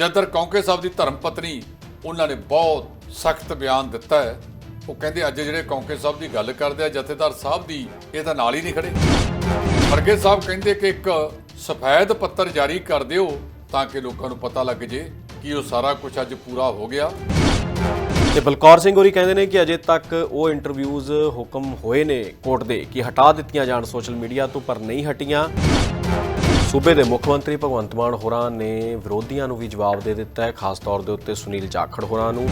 ਜਦਰ ਕੌਂਕੇ ਸਾਹਿਬ ਦੀ ਧਰਮ ਪਤਨੀ ਉਹਨਾਂ ਨੇ ਬਹੁਤ ਸਖਤ ਬਿਆਨ ਦਿੱਤਾ ਹੈ, ਉਹ ਕਹਿੰਦੇ ਅੱਜ ਜਿਹੜੇ ਕੌਂਕੇ ਸਾਹਿਬ ਦੀ ਗੱਲ ਕਰਦੇ ਆ, ਜਥੇਦਾਰ ਸਾਹਿਬ ਦੀ, ਇਹ ਤਾਂ ਨਾਲ ਹੀ ਨਹੀਂ ਖੜੇ। ਫਰਗੇ ਸਾਹਿਬ ਕਹਿੰਦੇ ਕਿ ਇੱਕ ਸਫੈਦ ਪੱਤਰ ਜਾਰੀ ਕਰ ਦਿਓ ਤਾਂ ਕਿ ਲੋਕਾਂ ਨੂੰ ਪਤਾ ਲੱਗ ਜੇ ਕਿ ਉਹ ਸਾਰਾ ਕੁਝ ਅੱਜ ਪੂਰਾ ਹੋ ਗਿਆ। ਤੇ ਬਲਕੌਰ ਸਿੰਘ ਹੋਰੀ ਕਹਿੰਦੇ ਨੇ ਕਿ ਅਜੇ ਤੱਕ ਉਹ ਇੰਟਰਵਿਊਜ਼ ਹੁਕਮ ਹੋਏ ਨੇ ਕੋਰਟ ਦੇ ਕਿ ਹਟਾ ਦਿੱਤੀਆਂ ਜਾਣ ਸੋਸ਼ਲ ਮੀਡੀਆ ਤੋਂ ਪਰ ਨਹੀਂ ਹਟੀਆਂ। ਸੂਬੇ ਦੇ ਮੁੱਖ ਮੰਤਰੀ ਭਗਵੰਤ ਮਾਨ ਹੋਰਾਂ ਨੇ ਵਿਰੋਧੀਆਂ ਨੂੰ ਵੀ ਜਵਾਬ ਦੇ ਦਿੱਤਾ ਹੈ, ਖਾਸ ਤੌਰ ਦੇ ਉੱਤੇ ਸੁਨੀਲ ਜਾਖੜ ਹੋਰਾਂ ਨੂੰ।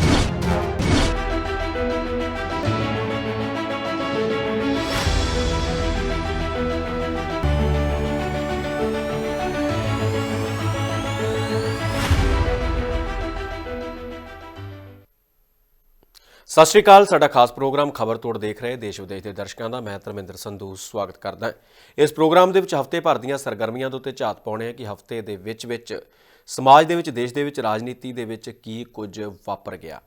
ਸਤਿ ਸ਼੍ਰੀ ਅਕਾਲ ਸਾਡਾ ਖਾਸ ਪ੍ਰੋਗਰਾਮ ਖਬਰ ਤੋੜ ਦੇਖ ਰਹੇ ਦੇਸ਼ ਵਿਦੇਸ਼ ਦੇ ਦਰਸ਼ਕਾਂ ਦਾ। ਮੈਂ ਧਰਮਿੰਦਰ ਸੰਧੂ ਸਵਾਗਤ ਕਰਦਾ ਹਾਂ। ਇਸ ਪ੍ਰੋਗਰਾਮ ਦੇ ਵਿੱਚ ਹਫ਼ਤੇ ਭਰ ਦੀਆਂ ਸਰਗਰਮੀਆਂ ਦੇ ਉੱਤੇ ਝਾਤ ਪਾਉਣੇ ਆ ਕਿ ਹਫ਼ਤੇ ਦੇ ਵਿੱਚ ਵਿੱਚ ਸਮਾਜ ਦੇ ਵਿੱਚ ਦੇਸ਼ ਦੇ ਵਿੱਚ ਰਾਜਨੀਤੀ ਦੇ ਵਿੱਚ ਕੀ ਕੁਝ ਵਾਪਰ ਗਿਆ।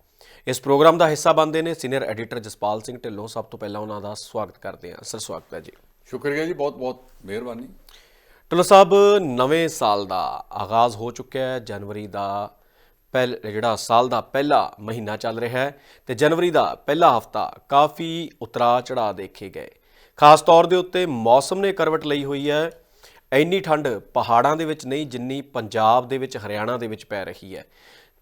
ਇਸ ਪ੍ਰੋਗਰਾਮ ਦਾ ਹਿੱਸਾ ਬਣਦੇ ਨੇ ਸੀਨੀਅਰ ਐਡੀਟਰ ਜਸਪਾਲ ਸਿੰਘ ਢਿੱਲੋਂ। ਸਭ ਤੋਂ ਪਹਿਲਾਂ ਉਹਨਾਂ ਦਾ ਸਵਾਗਤ ਕਰਦੇ ਹਾਂ। ਸਰ ਸਵਾਗਤ ਹੈ ਜੀ। ਸ਼ੁਕਰੀਆ ਜੀ ਬਹੁਤ ਬਹੁਤ ਮਿਹਰਬਾਨੀ। ਢਿੱਲੋਂ ਸਾਹਿਬ ਨਵੇਂ ਸਾਲ ਦਾ ਆਗਾਜ਼ ਹੋ ਚੁੱਕਿਆ ਹੈ। ਜਨਵਰੀ ਦਾ ਪਹਿਲ, ਜਿਹੜਾ ਸਾਲ ਦਾ ਪਹਿਲਾ ਮਹੀਨਾ ਚੱਲ ਰਿਹਾ ਹੈ ਤੇ ਜਨਵਰੀ ਦਾ ਪਹਿਲਾ ਹਫਤਾ ਕਾਫੀ ਉਤਰਾ ਚੜਾ ਦੇਖੇ ਗਏ। ਖਾਸ ਤੌਰ ਦੇ ਉੱਤੇ ਮੌਸਮ ਨੇ ਕਰਵਟ ਲਈ ਹੋਈ ਹੈ। ਇੰਨੀ ਠੰਡ ਪਹਾੜਾਂ ਦੇ ਵਿੱਚ ਨਹੀਂ, ਜਿੰਨੀ ਪੰਜਾਬ ਦੇ ਵਿੱਚ, ਹਰਿਆਣਾ ਦੇ ਵਿੱਚ ਪੈ ਰਹੀ ਹੈ।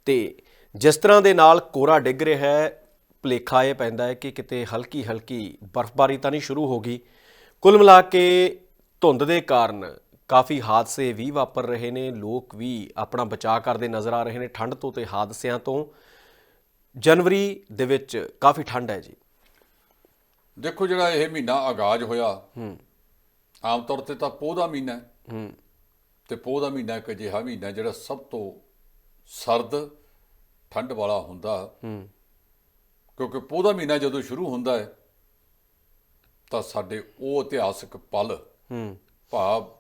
ਤੇ ਜਿਸ ਤਰ੍ਹਾਂ ਦੇ ਨਾਲ ਕੋਰਾ ਡਿੱਗ ਰਿਹਾ ਹੈ, ਭੁਲੇਖਾ ਇਹ ਪੈਂਦਾ ਹੈ ਕਿ ਕਿਤੇ ਹਲਕੀ ਹਲਕੀ ਬਰਫ਼ਬਾਰੀ ਤਾਂ ਨਹੀਂ ਸ਼ੁਰੂ ਹੋ ਗਈ। ਕੁੱਲ ਮਿਲਾ ਕੇ ਧੁੰਦ ਦੇ ਕਾਰਨ ਕਾਫੀ ਹਾਦਸੇ ਵੀ ਵਾਪਰ ਰਹੇ ਨੇ ਲੋਕ ਵੀ ਆਪਣਾ ਬਚਾਅ ਕਰਦੇ ਨਜ਼ਰ ਆ ਰਹੇ ਨੇ ਠੰਡ ਤੋਂ ਤੇ ਹਾਦਸਿਆਂ ਤੋਂ। ਜਨਵਰੀ ਦੇ ਵਿੱਚ ਕਾਫੀ ਠੰਡ ਹੈ ਜੀ। ਦੇਖੋ ਜਿਹੜਾ ਇਹ ਮਹੀਨਾ ਆਗਾਜ਼ ਹੋਇਆ ਹੂੰ। ਆਮ ਤੌਰ ਤੇ ਤਾਂ ਪੋਹ ਦਾ ਮਹੀਨਾ ਹੈ। ਹੂੰ। ਤੇ ਪੋਹ ਦਾ ਮਹੀਨਾ ਇੱਕ ਅਜਿਹਾ ਮਹੀਨਾ ਜਿਹੜਾ ਸਭ ਤੋਂ ਸਰਦ ਠੰਡ ਵਾਲਾ ਹੁੰਦਾ। ਹੂੰ। ਕਿਉਂਕਿ ਪੋਹ ਦਾ ਮਹੀਨਾ ਜਦੋਂ ਸ਼ੁਰੂ ਹੁੰਦਾ ਹੈ ਤਾਂ ਸਾਡੇ ਉਹ ਇਤਿਹਾਸਕ ਪਲ ਹੂੰ। ਭਾਵ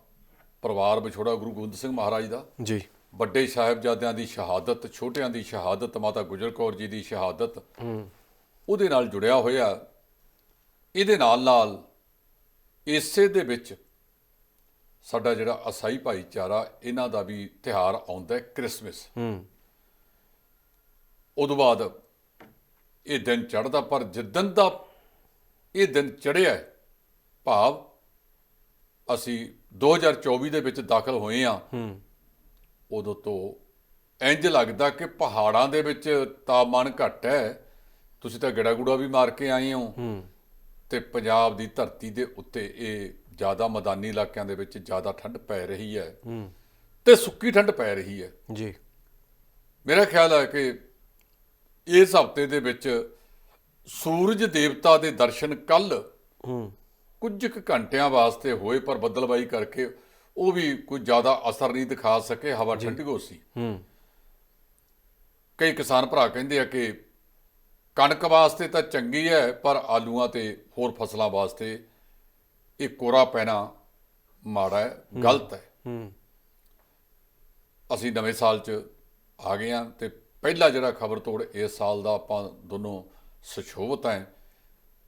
ਪਰਿਵਾਰ ਵਿਛੋੜਾ ਗੁਰੂ ਗੋਬਿੰਦ ਸਿੰਘ ਮਹਾਰਾਜ ਦਾ। ਜੀ। ਵੱਡੇ ਸਾਹਿਬਜ਼ਾਦਿਆਂ ਦੀ ਸ਼ਹਾਦਤ ਛੋਟਿਆਂ ਦੀ ਸ਼ਹਾਦਤ ਮਾਤਾ ਗੁਜਰ ਕੌਰ ਜੀ ਦੀ ਸ਼ਹਾਦਤ ਹੂੰ। ਉਹਦੇ ਨਾਲ ਜੁੜਿਆ ਹੋਇਆ। ਇਹਦੇ ਨਾਲ ਨਾਲ ਇਸੇ ਦੇ ਵਿੱਚ ਸਾਡਾ ਜਿਹੜਾ ਅਸਾਈ ਭਾਈਚਾਰਾ ਇਹਨਾਂ ਦਾ ਵੀ ਤਿਹਾਰ ਆਉਂਦਾ ਹੈ ਕ੍ਰਿਸਮਸ। ਹੂੰ। ਉਦੋਂ ਬਾਅਦ ਇਹ ਦਿਨ ਚੜ੍ਹਦਾ ਪਰ ਜਿੱਦਨ ਦਾ ਇਹ ਦਿਨ ਚੜ੍ਹਿਆ ਹੈ, ਭਾਵ ਅਸੀਂ 2024 ਦੇ ਵਿੱਚ ਦਾਖਲ ਹੋਏ ਆ। ਹੂੰ। ਉਦੋਂ ਤੋਂ ਇੰਜ ਲੱਗਦਾ ਕਿ ਪਹਾੜਾਂ ਦੇ ਵਿੱਚ ਤਾਪਮਾਨ ਘੱਟ ਹੈ। ਤੁਸੀਂ ਤਾਂ ਗੜਾ ਗੁੜਾ ਵੀ ਮਾਰ ਕੇ ਆਏ ਹੋ। ਹੂੰ। ਤੇ ਪੰਜਾਬ ਦੀ ਧਰਤੀ ਦੇ ਉੱਤੇ ਇਹ ਜ਼ਿਆਦਾ ਮੈਦਾਨੀ ਇਲਾਕਿਆਂ ਦੇ ਵਿੱਚ ਜ਼ਿਆਦਾ ਠੰਡ ਪੈ ਰਹੀ ਹੈ। ਹੂੰ। ਤੇ ਸੁੱਕੀ ਠੰਡ ਪੈ ਰਹੀ ਹੈ। ਜੀ। ਮੇਰਾ ਖਿਆਲ ਹੈ ਕਿ ਇਸ ਹਫ਼ਤੇ ਦੇ ਵਿੱਚ ਸੂਰਜ ਦੇਵਤਾ ਦੇ ਦਰਸ਼ਨ ਕੱਲ ਹੂੰ। ਕੁਝ ਕੁ ਘੰਟਿਆਂ ਵਾਸਤੇ ਹੋਏ ਪਰ ਬੱਦਲਬਾਈ ਕਰਕੇ ਉਹ ਵੀ ਕੋਈ ਜ਼ਿਆਦਾ ਅਸਰ ਨਹੀਂ ਦਿਖਾ ਸਕੇ ਹਵਾ ਠੰਡੀ ਹੋ ਸੀ। ਹੂੰ। ਕਈ ਕਿਸਾਨ ਭਰਾ ਕਹਿੰਦੇ ਆ ਕਿ ਕਣਕ ਵਾਸਤੇ ਤਾਂ ਚੰਗੀ ਹੈ ਪਰ ਆਲੂਆਂ ਤੇ ਹੋਰ ਫਸਲਾਂ ਵਾਸਤੇ ਇਹ ਕੋਰਾ ਪੈਣਾ ਮਾੜਾ ਹੈ। ਗਲਤ ਹੈ। ਹੂੰ। ਅਸੀਂ ਨਵੇਂ ਸਾਲ 'ਚ ਆ ਗਏ ਹਾਂ ਤੇ ਪਹਿਲਾ ਜਿਹੜਾ ਖਬਰ ਤੋੜ ਇਸ ਸਾਲ ਦਾ ਆਪਾਂ ਦੋਨੋਂ ਸੁਸ਼ੋਭਤ ਹੈ।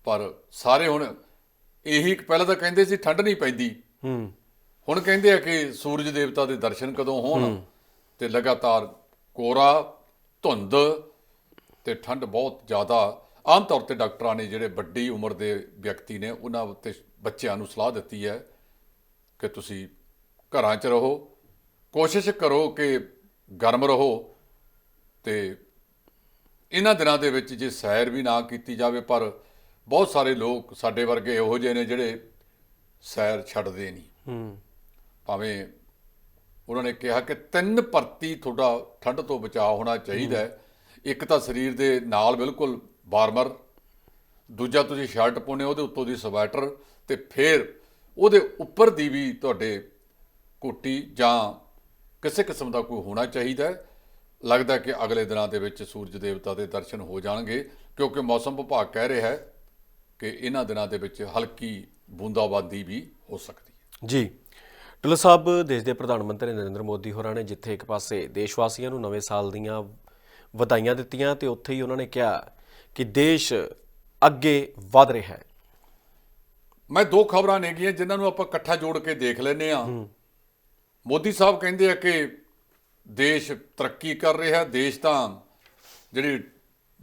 ਪਰ ਸਾਰੇ ਹੁਣ ਇਹੀ ਪਹਿਲਾਂ ਤਾਂ ਕਹਿੰਦੇ ਸੀ ਠੰਡ ਨਹੀਂ ਪੈਂਦੀ। ਹੂੰ। ਹੁਣ ਕਹਿੰਦੇ ਆ ਕਿ ਸੂਰਜ ਦੇਵਤਾ ਦੇ ਦਰਸ਼ਨ ਕਦੋਂ ਹੋਣ ਤੇ ਲਗਾਤਾਰ ਕੋਰਾ ਧੁੰਦ ਤੇ ਠੰਡ ਬਹੁਤ ਜ਼ਿਆਦਾ। ਆਮ ਤੌਰ ਤੇ ਡਾਕਟਰਾਂ ਨੇ ਜਿਹੜੇ ਵੱਡੀ ਉਮਰ ਦੇ ਵਿਅਕਤੀ ਨੇ ਉਹਨਾਂ ਉੱਤੇ ਬੱਚਿਆਂ ਨੂੰ ਸਲਾਹ ਦਿੱਤੀ ਹੈ ਕਿ ਤੁਸੀਂ ਘਰਾਂ 'ਚ ਰਹੋ। ਕੋਸ਼ਿਸ਼ ਕਰੋ ਕਿ ਗਰਮ ਰਹੋ ਤੇ ਇਹਨਾਂ ਦਿਨਾਂ ਦੇ ਵਿੱਚ ਜੇ ਸੈਰ ਵੀ ਨਾ ਕੀਤੀ ਜਾਵੇ ਪਰ ਬਹੁਤ ਸਾਰੇ ਲੋਕ ਸਾਡੇ ਵਰਗੇ ਇਹੋ ਜਿਹੇ ਨੇ ਜਿਹੜੇ ਸੈਰ ਛੱਡਦੇ ਨਹੀਂ। ਹੂੰ। ਭਾਵੇਂ ਉਹਨਾਂ ਨੇ ਕਿਹਾ ਕਿ ਤਿੰਨ ਪਰਤੀ ਤੁਹਾਡਾ ਠੰਡ ਤੋਂ ਬਚਾਅ ਹੋਣਾ ਚਾਹੀਦਾ ਹੈ। ਇੱਕ ਤਾਂ ਸਰੀਰ ਦੇ ਨਾਲ ਬਿਲਕੁਲ ਵਾਰਮਰ ਦੂਜਾ ਤੁਸੀਂ ਸ਼ਰਟ ਪਾਉਨੇ ਉਹਦੇ ਉੱਤੋਂ ਦੀ ਸਵੈਟਰ ਤੇ ਫਿਰ ਉਹਦੇ ਉੱਪਰ ਦੀ ਵੀ ਤੁਹਾਡੇ ਕੋਟੀ ਜਾਂ ਕਿਸੇ ਕਿਸਮ ਦਾ ਕੋਈ ਹੋਣਾ ਚਾਹੀਦਾ ਹੈ। ਲੱਗਦਾ ਕਿ ਅਗਲੇ ਦਿਨਾਂ ਦੇ ਵਿੱਚ ਸੂਰਜ ਦੇਵਤਾ ਦੇ ਦਰਸ਼ਨ ਹੋ ਜਾਣਗੇ ਕਿਉਂਕਿ ਮੌਸਮ ਵਿਭਾਗ ਕਹਿ ਰਿਹਾ ਹੈ ਕਿ ਇਹਨਾਂ ਦਿਨਾਂ ਦੇ ਵਿੱਚ ਹਲਕੀ ਬੂੰਦਾਬਾਂਦੀ ਵੀ ਹੋ ਸਕਦੀ ਹੈ। ਜੀ। ਢਿੱਲੋਂ ਸਾਹਿਬ ਦੇਸ਼ ਦੇ ਪ੍ਰਧਾਨ ਮੰਤਰੀ ਨਰਿੰਦਰ ਮੋਦੀ ਹੋਰਾਂ ਨੇ ਜਿੱਥੇ ਇੱਕ ਪਾਸੇ ਦੇਸ਼ ਵਾਸੀਆਂ ਨੂੰ ਨਵੇਂ ਸਾਲ ਦੀਆਂ ਵਧਾਈਆਂ ਦਿੱਤੀਆਂ ਤੇ ਉੱਥੇ ਹੀ ਉਹਨਾਂ ਨੇ ਕਿਹਾ ਕਿ ਦੇਸ਼ ਅੱਗੇ ਵਧ ਰਿਹਾ ਹੈ। ਮੈਂ ਦੋ ਖਬਰਾਂ ਨੇਗੀਆਂ ਜਿਨ੍ਹਾਂ ਨੂੰ ਆਪਾਂ ਇਕੱਠਾ ਜੋੜ ਕੇ ਦੇਖ ਲੈਨੇ ਆ ਮੋਦੀ ਸਾਹਿਬ ਕਹਿੰਦੇ ਆ ਕਿ ਦੇਸ਼ ਤਰੱਕੀ ਕਰ ਰਿਹਾ ਹੈ ਦੇਸ਼ ਤਾਂ ਜਿਹੜੀ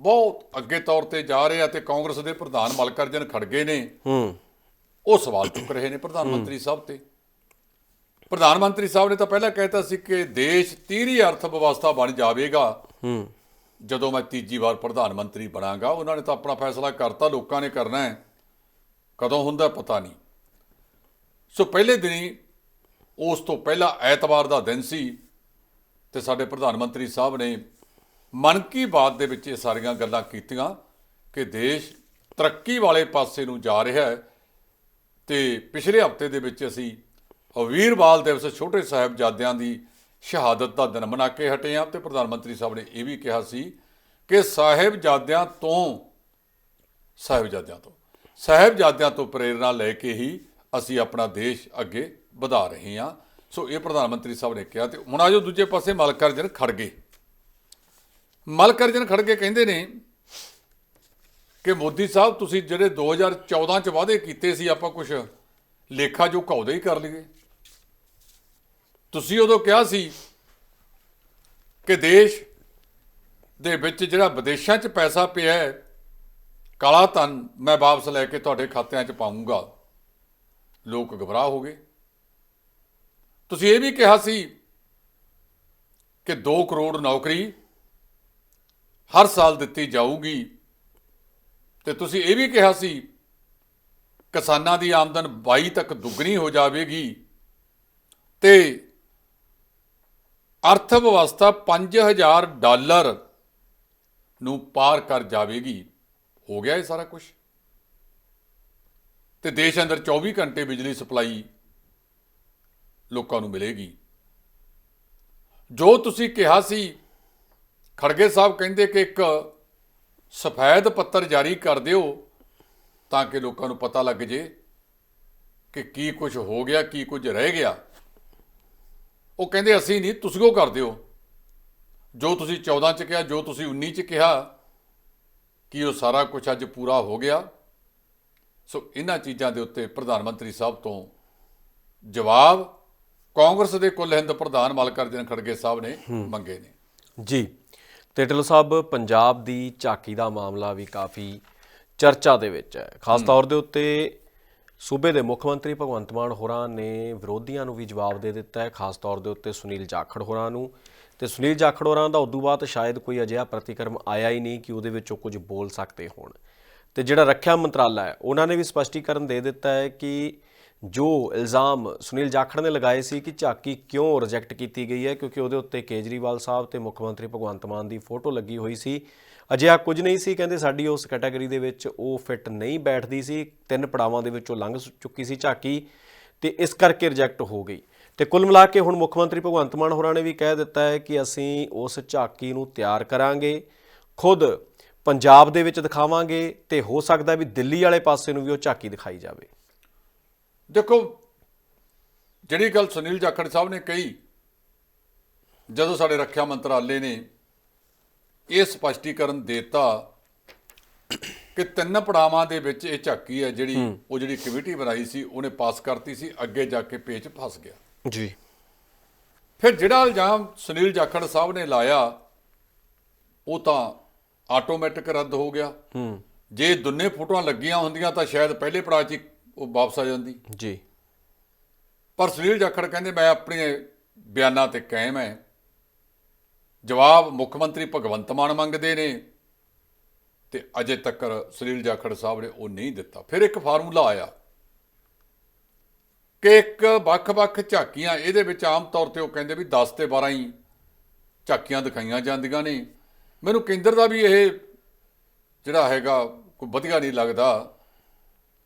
ਬਹੁਤ ਅੱਗੇ ਤੌਰ ਤੇ ਜਾ ਰਿਹਾ ਤੇ ਕਾਂਗਰਸ ਦੇ ਪ੍ਰਧਾਨ ਮਲਕਰਜਨ ਖੜਗੇ ਨੇ। ਹੂੰ। ਉਹ ਸਵਾਲ ਚੁੱਕ ਰਹੇ ਨੇ ਪ੍ਰਧਾਨ ਮੰਤਰੀ ਸਾਹਿਬ ਤੇ। ਪ੍ਰਧਾਨ ਮੰਤਰੀ ਸਾਹਿਬ ਨੇ ਤਾਂ ਪਹਿਲਾਂ ਕਹਿਤਾ ਸੀ ਕਿ ਦੇਸ਼ ਤੀਹਰੀ ਅਰਥ ਵਿਵਸਥਾ ਬਣ ਜਾਵੇਗਾ। ਹੂੰ। ਜਦੋਂ ਮੈਂ ਤੀਜੀ ਵਾਰ ਪ੍ਰਧਾਨ ਮੰਤਰੀ ਬਣਾਂਗਾ ਉਹਨਾਂ ਨੇ ਤਾਂ ਆਪਣਾ ਫੈਸਲਾ ਕਰਤਾ ਲੋਕਾਂ ਨੇ ਕਰਨਾ ਹੈ। ਕਦੋਂ ਹੁੰਦਾ ਪਤਾ ਨਹੀਂ। ਸੋ ਪਹਿਲੇ ਦਿਨੀ ਉਸ ਤੋਂ ਪਹਿਲਾਂ ਐਤਵਾਰ ਦਾ ਦਿਨ ਸੀ ਤੇ ਸਾਡੇ ਪ੍ਰਧਾਨ ਮੰਤਰੀ ਸਾਹਿਬ ਨੇ ਮਨ ਕੀ ਬਾਤ ਦੇ ਵਿੱਚ ਇਹ ਸਾਰੀਆਂ ਗੱਲਾਂ ਕੀਤੀਆਂ ਕਿ ਦੇਸ਼ ਤਰੱਕੀ ਵਾਲੇ ਪਾਸੇ ਨੂੰ ਜਾ ਰਿਹਾ ਹੈ ਤੇ ਪਿਛਲੇ ਹਫ਼ਤੇ ਦੇ ਵਿੱਚ ਅਸੀਂ ਵੀਰਵਾਲ ਦਿਵਸ ਛੋਟੇ ਸਾਹਿਬਜ਼ਾਦਿਆਂ ਦੀ ਸ਼ਹਾਦਤ ਦਾ ਦਿਨ ਮਨਾ ਕੇ ਹਟੇ ਹਾਂ ਤੇ ਪ੍ਰਧਾਨ ਮੰਤਰੀ ਸਾਹਿਬ ਨੇ ਇਹ ਵੀ ਕਿਹਾ ਸੀ ਕਿ ਸਾਹਿਬਜ਼ਾਦਿਆਂ ਤੋਂ ਸਾਹਿਬਜ਼ਾਦਿਆਂ ਤੋਂ ਸਾਹਿਬਜ਼ਾਦਿਆਂ ਤੋਂ ਪ੍ਰੇਰਣਾ ਲੈ ਕੇ ਹੀ ਅਸੀਂ ਆਪਣਾ ਦੇਸ਼ ਅੱਗੇ ਵਧਾ ਰਹੇ ਹਾਂ। ਸੋ ਇਹ ਪ੍ਰਧਾਨ ਮੰਤਰੀ ਸਾਹਿਬ ਨੇ ਕਿਹਾ ਤੇ ਹੁਣ ਆਜੋ ਦੂਜੇ ਪਾਸੇ ਮਲਕਰਜਨ ਖੜਗੇ ਮਲਕਰਜਨ ਖੜਗੇ ਕਹਿੰਦੇ ਨੇ ਕਿ ਮੋਦੀ ਸਾਹਿਬ, ਤੁਸੀਂ ਜਿਹੜੇ 2014 ਚ ਵਾਅਦੇ ਕੀਤੇ ਸੀ, ਆਪਾਂ ਕੁਝ ਲੇਖਾ ਜੋ ਘਾਉਦੇ ਹੀ ਕਰ ਲਈਏ। ਤੁਸੀਂ ਉਦੋਂ ਕਿਹਾ ਸੀ ਕਿ ਦੇਸ਼ ਦੇ ਵਿੱਚ ਜਿਹੜਾ ਵਿਦੇਸ਼ਾਂ 'ਚ ਪੈਸਾ ਪਿਆ ਹੈ, ਕਾਲਾ ਧਨ ਮੈਂ ਵਾਪਸ ਲੈ ਕੇ ਤੁਹਾਡੇ ਖਾਤਿਆਂ 'ਚ ਪਾਉਂਗਾ ਲੋਕ ਘਬਰਾ ਹੋ ਗਏ। ਤੁਸੀਂ ਇਹ ਵੀ ਕਿਹਾ ਸੀ ਕਿ 2 ਕਰੋੜ ਨੌਕਰੀ ਹਰ ਸਾਲ ਦਿੱਤੀ ਜਾਊਗੀ। ਤੇ ਤੁਸੀਂ ਇਹ ਵੀ ਕਿਹਾ ਸੀ, ਕਿਸਾਨਾਂ ਦੀ ਆਮਦਨ 22 ਤੱਕ ਦੁੱਗਣੀ ਹੋ ਜਾਵੇਗੀ। ਤੇ ਅਰਥ ਵਿਵਸਥਾ 5000 ਡਾਲਰ ਨੂੰ ਪਾਰ ਕਰ ਜਾਵੇਗੀ। ਹੋ ਗਿਆ ਇਹ ਸਾਰਾ ਕੁਝ ਤੇ ਦੇਸ਼ ਅੰਦਰ 24 ਘੰਟੇ ਬਿਜਲੀ ਸਪਲਾਈ ਲੋਕਾਂ ਨੂੰ ਮਿਲੇਗੀ। ਜੋ ਤੁਸੀਂ ਕਿਹਾ ਸੀ ਖੜਗੇ ਸਾਹਿਬ ਕਹਿੰਦੇ ਕਿ ਇੱਕ ਸਫੈਦ ਪੱਤਰ ਜਾਰੀ ਕਰ ਦਿਓ ਤਾਂ ਕਿ ਲੋਕਾਂ ਨੂੰ ਪਤਾ ਲੱਗ ਜੇ ਕਿ ਕੀ ਕੁਝ ਹੋ ਗਿਆ ਕੀ ਕੁਝ ਰਹਿ ਗਿਆ। ਉਹ ਕਹਿੰਦੇ ਅਸੀਂ ਨਹੀਂ ਤੁਸੀਂ ਉਹ ਕਰ ਦਿਓ। ਜੋ ਤੁਸੀਂ 14 ਚ ਕਿਹਾ ਜੋ ਤੁਸੀਂ 19 ਚ ਕਿਹਾ ਕੀ ਉਹ ਸਾਰਾ ਕੁਝ ਅੱਜ ਪੂਰਾ ਹੋ ਗਿਆ? ਸੋ ਇਹਨਾਂ ਚੀਜ਼ਾਂ ਦੇ ਉੱਤੇ ਪ੍ਰਧਾਨ ਮੰਤਰੀ ਸਾਹਿਬ ਤੋਂ ਜਵਾਬ ਕਾਂਗਰਸ ਦੇ ਕੁੱਲ ਹਿੰਦ ਪ੍ਰਧਾਨ ਮਲਕਰਜਨ ਖੜਗੇ ਸਾਹਿਬ ਨੇ ਮੰਗੇ ਨੇ। ਜੀ। ਤੇ ਢਿੱਲੋਂ ਸਾਹਿਬ, ਪੰਜਾਬ ਦੀ ਝਾਕੀ ਦਾ ਮਾਮਲਾ ਵੀ ਕਾਫੀ ਚਰਚਾ ਦੇ ਵਿੱਚ ਹੈ। ਖਾਸ ਤੌਰ ਦੇ ਉੱਤੇ ਸੂਬੇ ਦੇ ਮੁੱਖ ਮੰਤਰੀ ਭਗਵੰਤ ਮਾਨ ਹੋਰਾਂ ਨੇ ਵਿਰੋਧੀਆਂ ਨੂੰ ਵੀ ਜਵਾਬ ਦੇ ਦਿੱਤਾ ਹੈ। ਖਾਸ ਤੌਰ ਦੇ ਉੱਤੇ ਸੁਨੀਲ ਜਾਖੜ ਹੋਰਾਂ ਨੂੰ। ਤੇ ਸੁਨੀਲ ਜਾਖੜ ਹੋਰਾਂ ਦਾ ਉਦੋਂ ਬਾਅਦ ਸ਼ਾਇਦ ਕੋਈ ਅਜਿਹਾ ਪ੍ਰਤੀਕਰਮ ਆਇਆ ਹੀ ਨਹੀਂ ਕਿ ਉਹਦੇ ਵਿੱਚੋਂ ਕੁਝ ਬੋਲ ਸਕਦੇ ਹੋਣ। ਤੇ ਜਿਹੜਾ ਰੱਖਿਆ ਮੰਤਰਾਲਾ ਹੈ, ਉਹਨਾਂ ਨੇ ਵੀ ਸਪਸ਼ਟੀਕਰਨ ਦੇ ਦਿੱਤਾ ਹੈ ਕਿ ਜੋ ਇਲਜ਼ਾਮ ਸੁਨੀਲ ਜਾਖੜ ਨੇ ਲਗਾਏ ਸੀ ਕਿ ਝਾਕੀ ਕਿਉਂ ਰਿਜੈਕਟ ਕੀਤੀ ਗਈ ਹੈ, ਕਿਉਂਕਿ ਉਹਦੇ ਉੱਤੇ ਕੇਜਰੀਵਾਲ ਸਾਹਿਬ ਤੇ ਮੁੱਖ ਮੰਤਰੀ ਭਗਵੰਤ ਮਾਨ ਦੀ ਫੋਟੋ ਲੱਗੀ ਹੋਈ ਸੀ। ਅਜਿਹਾ ਕੁਝ ਨਹੀਂ ਸੀ, ਕਹਿੰਦੇ ਸਾਡੀ ਉਸ ਕੈਟਾਗਰੀ ਦੇ ਵਿੱਚ ਉਹ ਫਿੱਟ ਨਹੀਂ ਬੈਠਦੀ ਸੀ। ਤਿੰਨ ਪੜਾਵਾਂ ਦੇ ਵਿੱਚੋਂ ਲੰਘ ਚੁੱਕੀ ਸੀ ਝਾਕੀ ਤੇ ਇਸ ਕਰਕੇ ਰਿਜੈਕਟ ਹੋ ਗਈ। ਤੇ ਕੁੱਲ ਮਿਲਾ ਕੇ ਹੁਣ ਮੁੱਖ ਮੰਤਰੀ ਭਗਵੰਤ ਮਾਨ ਹੋਰਾਂ ਨੇ ਵੀ ਕਹਿ ਦਿੱਤਾ ਹੈ ਕਿ ਅਸੀਂ ਉਸ ਝਾਕੀ ਨੂੰ ਤਿਆਰ ਕਰਾਂਗੇ, ਖੁਦ ਪੰਜਾਬ ਦੇ ਵਿੱਚ ਦਿਖਾਵਾਂਗੇ ਤੇ ਹੋ ਸਕਦਾ ਵੀ ਦਿੱਲੀ ਵਾਲੇ ਪਾਸੇ ਨੂੰ ਵੀ ਉਹ ਝਾਕੀ ਦਿਖਾਈ ਜਾਵੇ। ਦੇਖੋ ਜਿਹੜੀ ਗੱਲ ਸੁਨੀਲ ਜਾਖੜ ਸਾਹਿਬ ਨੇ ਕਹੀ ਜਦੋਂ ਸਾਡੇ ਰੱਖਿਆ ਮੰਤਰਾਲੇ ਨੇ ਇਹ ਸਪਸ਼ਟੀਕਰਨ ਦਿੱਤਾ ਕਿ ਤਿੰਨ ਪੜਾਵਾਂ ਦੇ ਵਿੱਚ ਇਹ ਝਾਕੀ ਹੈ ਜਿਹੜੀ ਉਹ ਜਿਹੜੀ ਕਮੇਟੀ ਬਣਾਈ ਸੀ ਉਹਨੇ ਪਾਸ ਕਰਤੀ ਸੀ ਅੱਗੇ ਜਾ ਕੇ ਪੇਚ ਫਸ ਗਿਆ। ਜੀ। ਫਿਰ ਜਿਹੜਾ ਇਲਜ਼ਾਮ ਸੁਨੀਲ ਜਾਖੜ ਸਾਹਿਬ ਨੇ ਲਾਇਆ ਉਹ ਤਾਂ ਆਟੋਮੈਟਿਕ ਰੱਦ ਹੋ ਗਿਆ। ਹੂੰ। ਜੇ ਦੋਨੇ ਫੋਟੋਆਂ ਲੱਗੀਆਂ ਹੁੰਦੀਆਂ ਤਾਂ ਸ਼ਾਇਦ ਪਹਿਲੇ ਪੜਾਅ 'ਚ ਉਹ ਵਾਪਸ ਆ ਜਾਂਦੀ। ਜੀ। ਪਰ ਸੁਨੀਲ ਜਾਖੜ ਕਹਿੰਦੇ ਮੈਂ ਆਪਣੇ ਬਿਆਨਾਂ ਤੇ ਕਾਇਮ ਹੈ ਜਵਾਬ ਮੁੱਖ ਮੰਤਰੀ ਭਗਵੰਤ ਮਾਨ ਮੰਗਦੇ ਨੇ ਤੇ ਅਜੇ ਤੱਕ ਸੁਨੀਲ ਜਾਖੜ ਸਾਹਿਬ ਨੇ ਉਹ ਨਹੀਂ ਦਿੱਤਾ। ਫਿਰ ਇੱਕ ਫਾਰਮੂਲਾ ਆਇਆ ਕਿ ਇੱਕ ਵੱਖ-ਵੱਖ ਝਾਕੀਆਂ ਇਹਦੇ ਵਿੱਚ ਆਮ ਤੌਰ ਤੇ ਉਹ ਕਹਿੰਦੇ ਵੀ 10 ਤੇ 12 ਹੀ ਝਾਕੀਆਂ ਦਿਖਾਈਆਂ ਜਾਂਦੀਆਂ ਨੇ। ਮੈਨੂੰ ਕੇਂਦਰ ਦਾ ਵੀ ਇਹ ਜਿਹੜਾ ਹੈਗਾ ਕੋਈ ਵਧੀਆ ਨਹੀਂ ਲੱਗਦਾ।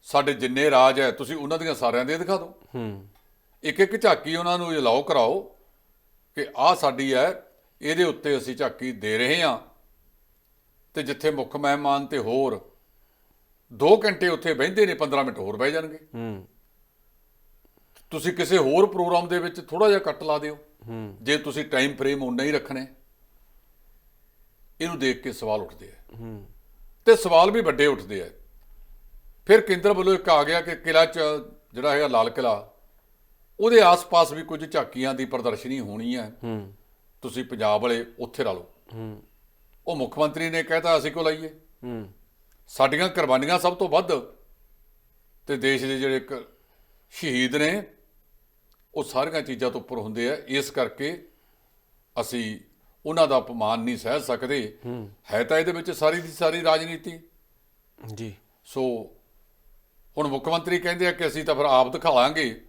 ਸਾਡੇ ਜਿੰਨੇ ਰਾਜ ਹੈ ਤੁਸੀਂ ਉਹਨਾਂ ਦੀਆਂ ਸਾਰਿਆਂ ਦੇ ਦਿਖਾ ਦਿਓ। ਹੂੰ। ਇੱਕ ਇੱਕ ਝਾਕੀ ਉਹਨਾਂ ਨੂੰ ਅਲਾਉ ਕਰਾਓ ਕਿ ਆਹ ਸਾਡੀ ਹੈ ਇਹਦੇ ਉੱਤੇ ਅਸੀਂ ਝਾਕੀ ਦੇ ਰਹੇ ਹਾਂ। ਤੇ ਜਿੱਥੇ ਮੁੱਖ ਮਹਿਮਾਨ ਤੇ ਹੋਰ 2 ਘੰਟੇ ਉੱਥੇ ਬਹਿੰਦੇ ਨੇ 15 ਮਿੰਟ ਹੋਰ ਬਹਿ ਜਾਣਗੇ। ਹੂੰ। ਤੁਸੀਂ ਕਿਸੇ ਹੋਰ ਪ੍ਰੋਗਰਾਮ ਦੇ ਵਿੱਚ ਥੋੜਾ ਜਿਹਾ ਕੱਟ ਲਾ ਦਿਓ। ਹੂੰ। ਜੇ ਤੁਸੀਂ ਟਾਈਮ ਫਰੇਮ ਉਨਾ ਹੀ ਰੱਖਣੇ ਇਹਨੂੰ ਦੇਖ ਕੇ ਸਵਾਲ ਉੱਠਦੇ ਆ। ਹੂੰ। ਤੇ ਸਵਾਲ ਵੀ ਵੱਡੇ ਉੱਠਦੇ ਆ। ਫਿਰ ਕੇਂਦਰ ਵੱਲੋਂ ਇੱਕ ਆ ਗਿਆ ਕਿ ਕਿਲਾ ਚ ਜਿਹੜਾ ਹੈਗਾ ਲਾਲ ਕਿਲਾ ਉਹਦੇ ਆਸ-ਪਾਸ ਵੀ ਕੁਝ ਝਾਕੀਆਂ ਦੀ ਪ੍ਰਦਰਸ਼ਨੀ ਹੋਣੀ ਹੈ। ਹੂੰ। ਤੁਸੀਂ ਪੰਜਾਬ ਵਾਲੇ ਉੱਥੇ ਲਾ ਲਓ। ਉਹ ਮੁੱਖ ਮੰਤਰੀ ਨੇ ਕਹਿਤਾ ਅਸੀਂ ਕੋ ਲਾਈਏ? ਹੂੰ। ਸਾਡੀਆਂ ਕੁਰਬਾਨੀਆਂ ਸਭ ਤੋਂ ਵੱਧ ਤੇ ਦੇਸ਼ ਦੇ ਜਿਹੜੇ ਇੱਕ ਸ਼ਹੀਦ ਨੇ ਉਹ ਸਾਰੀਆਂ ਚੀਜ਼ਾਂ ਤੋਂ ਉੱਪਰ ਹੁੰਦੇ ਆ। ਇਸ ਕਰਕੇ ਅਸੀਂ ਉਹਨਾਂ ਦਾ ਅਪਮਾਨ ਨਹੀਂ ਸਹਿ ਸਕਦੇ। ਹੈ ਤਾਂ ਇਹਦੇ ਵਿੱਚ ਸਾਰੀ ਦੀ ਸਾਰੀ ਰਾਜਨੀਤੀ। ਜੀ। ਸੋ ਹੁਣ ਮੁੱਖ ਮੰਤਰੀ ਕਹਿੰਦੇ ਆ ਕਿ ਅਸੀਂ ਤਾਂ ਫਿਰ ਆਪ ਦਿਖਾਵਾਂਗੇ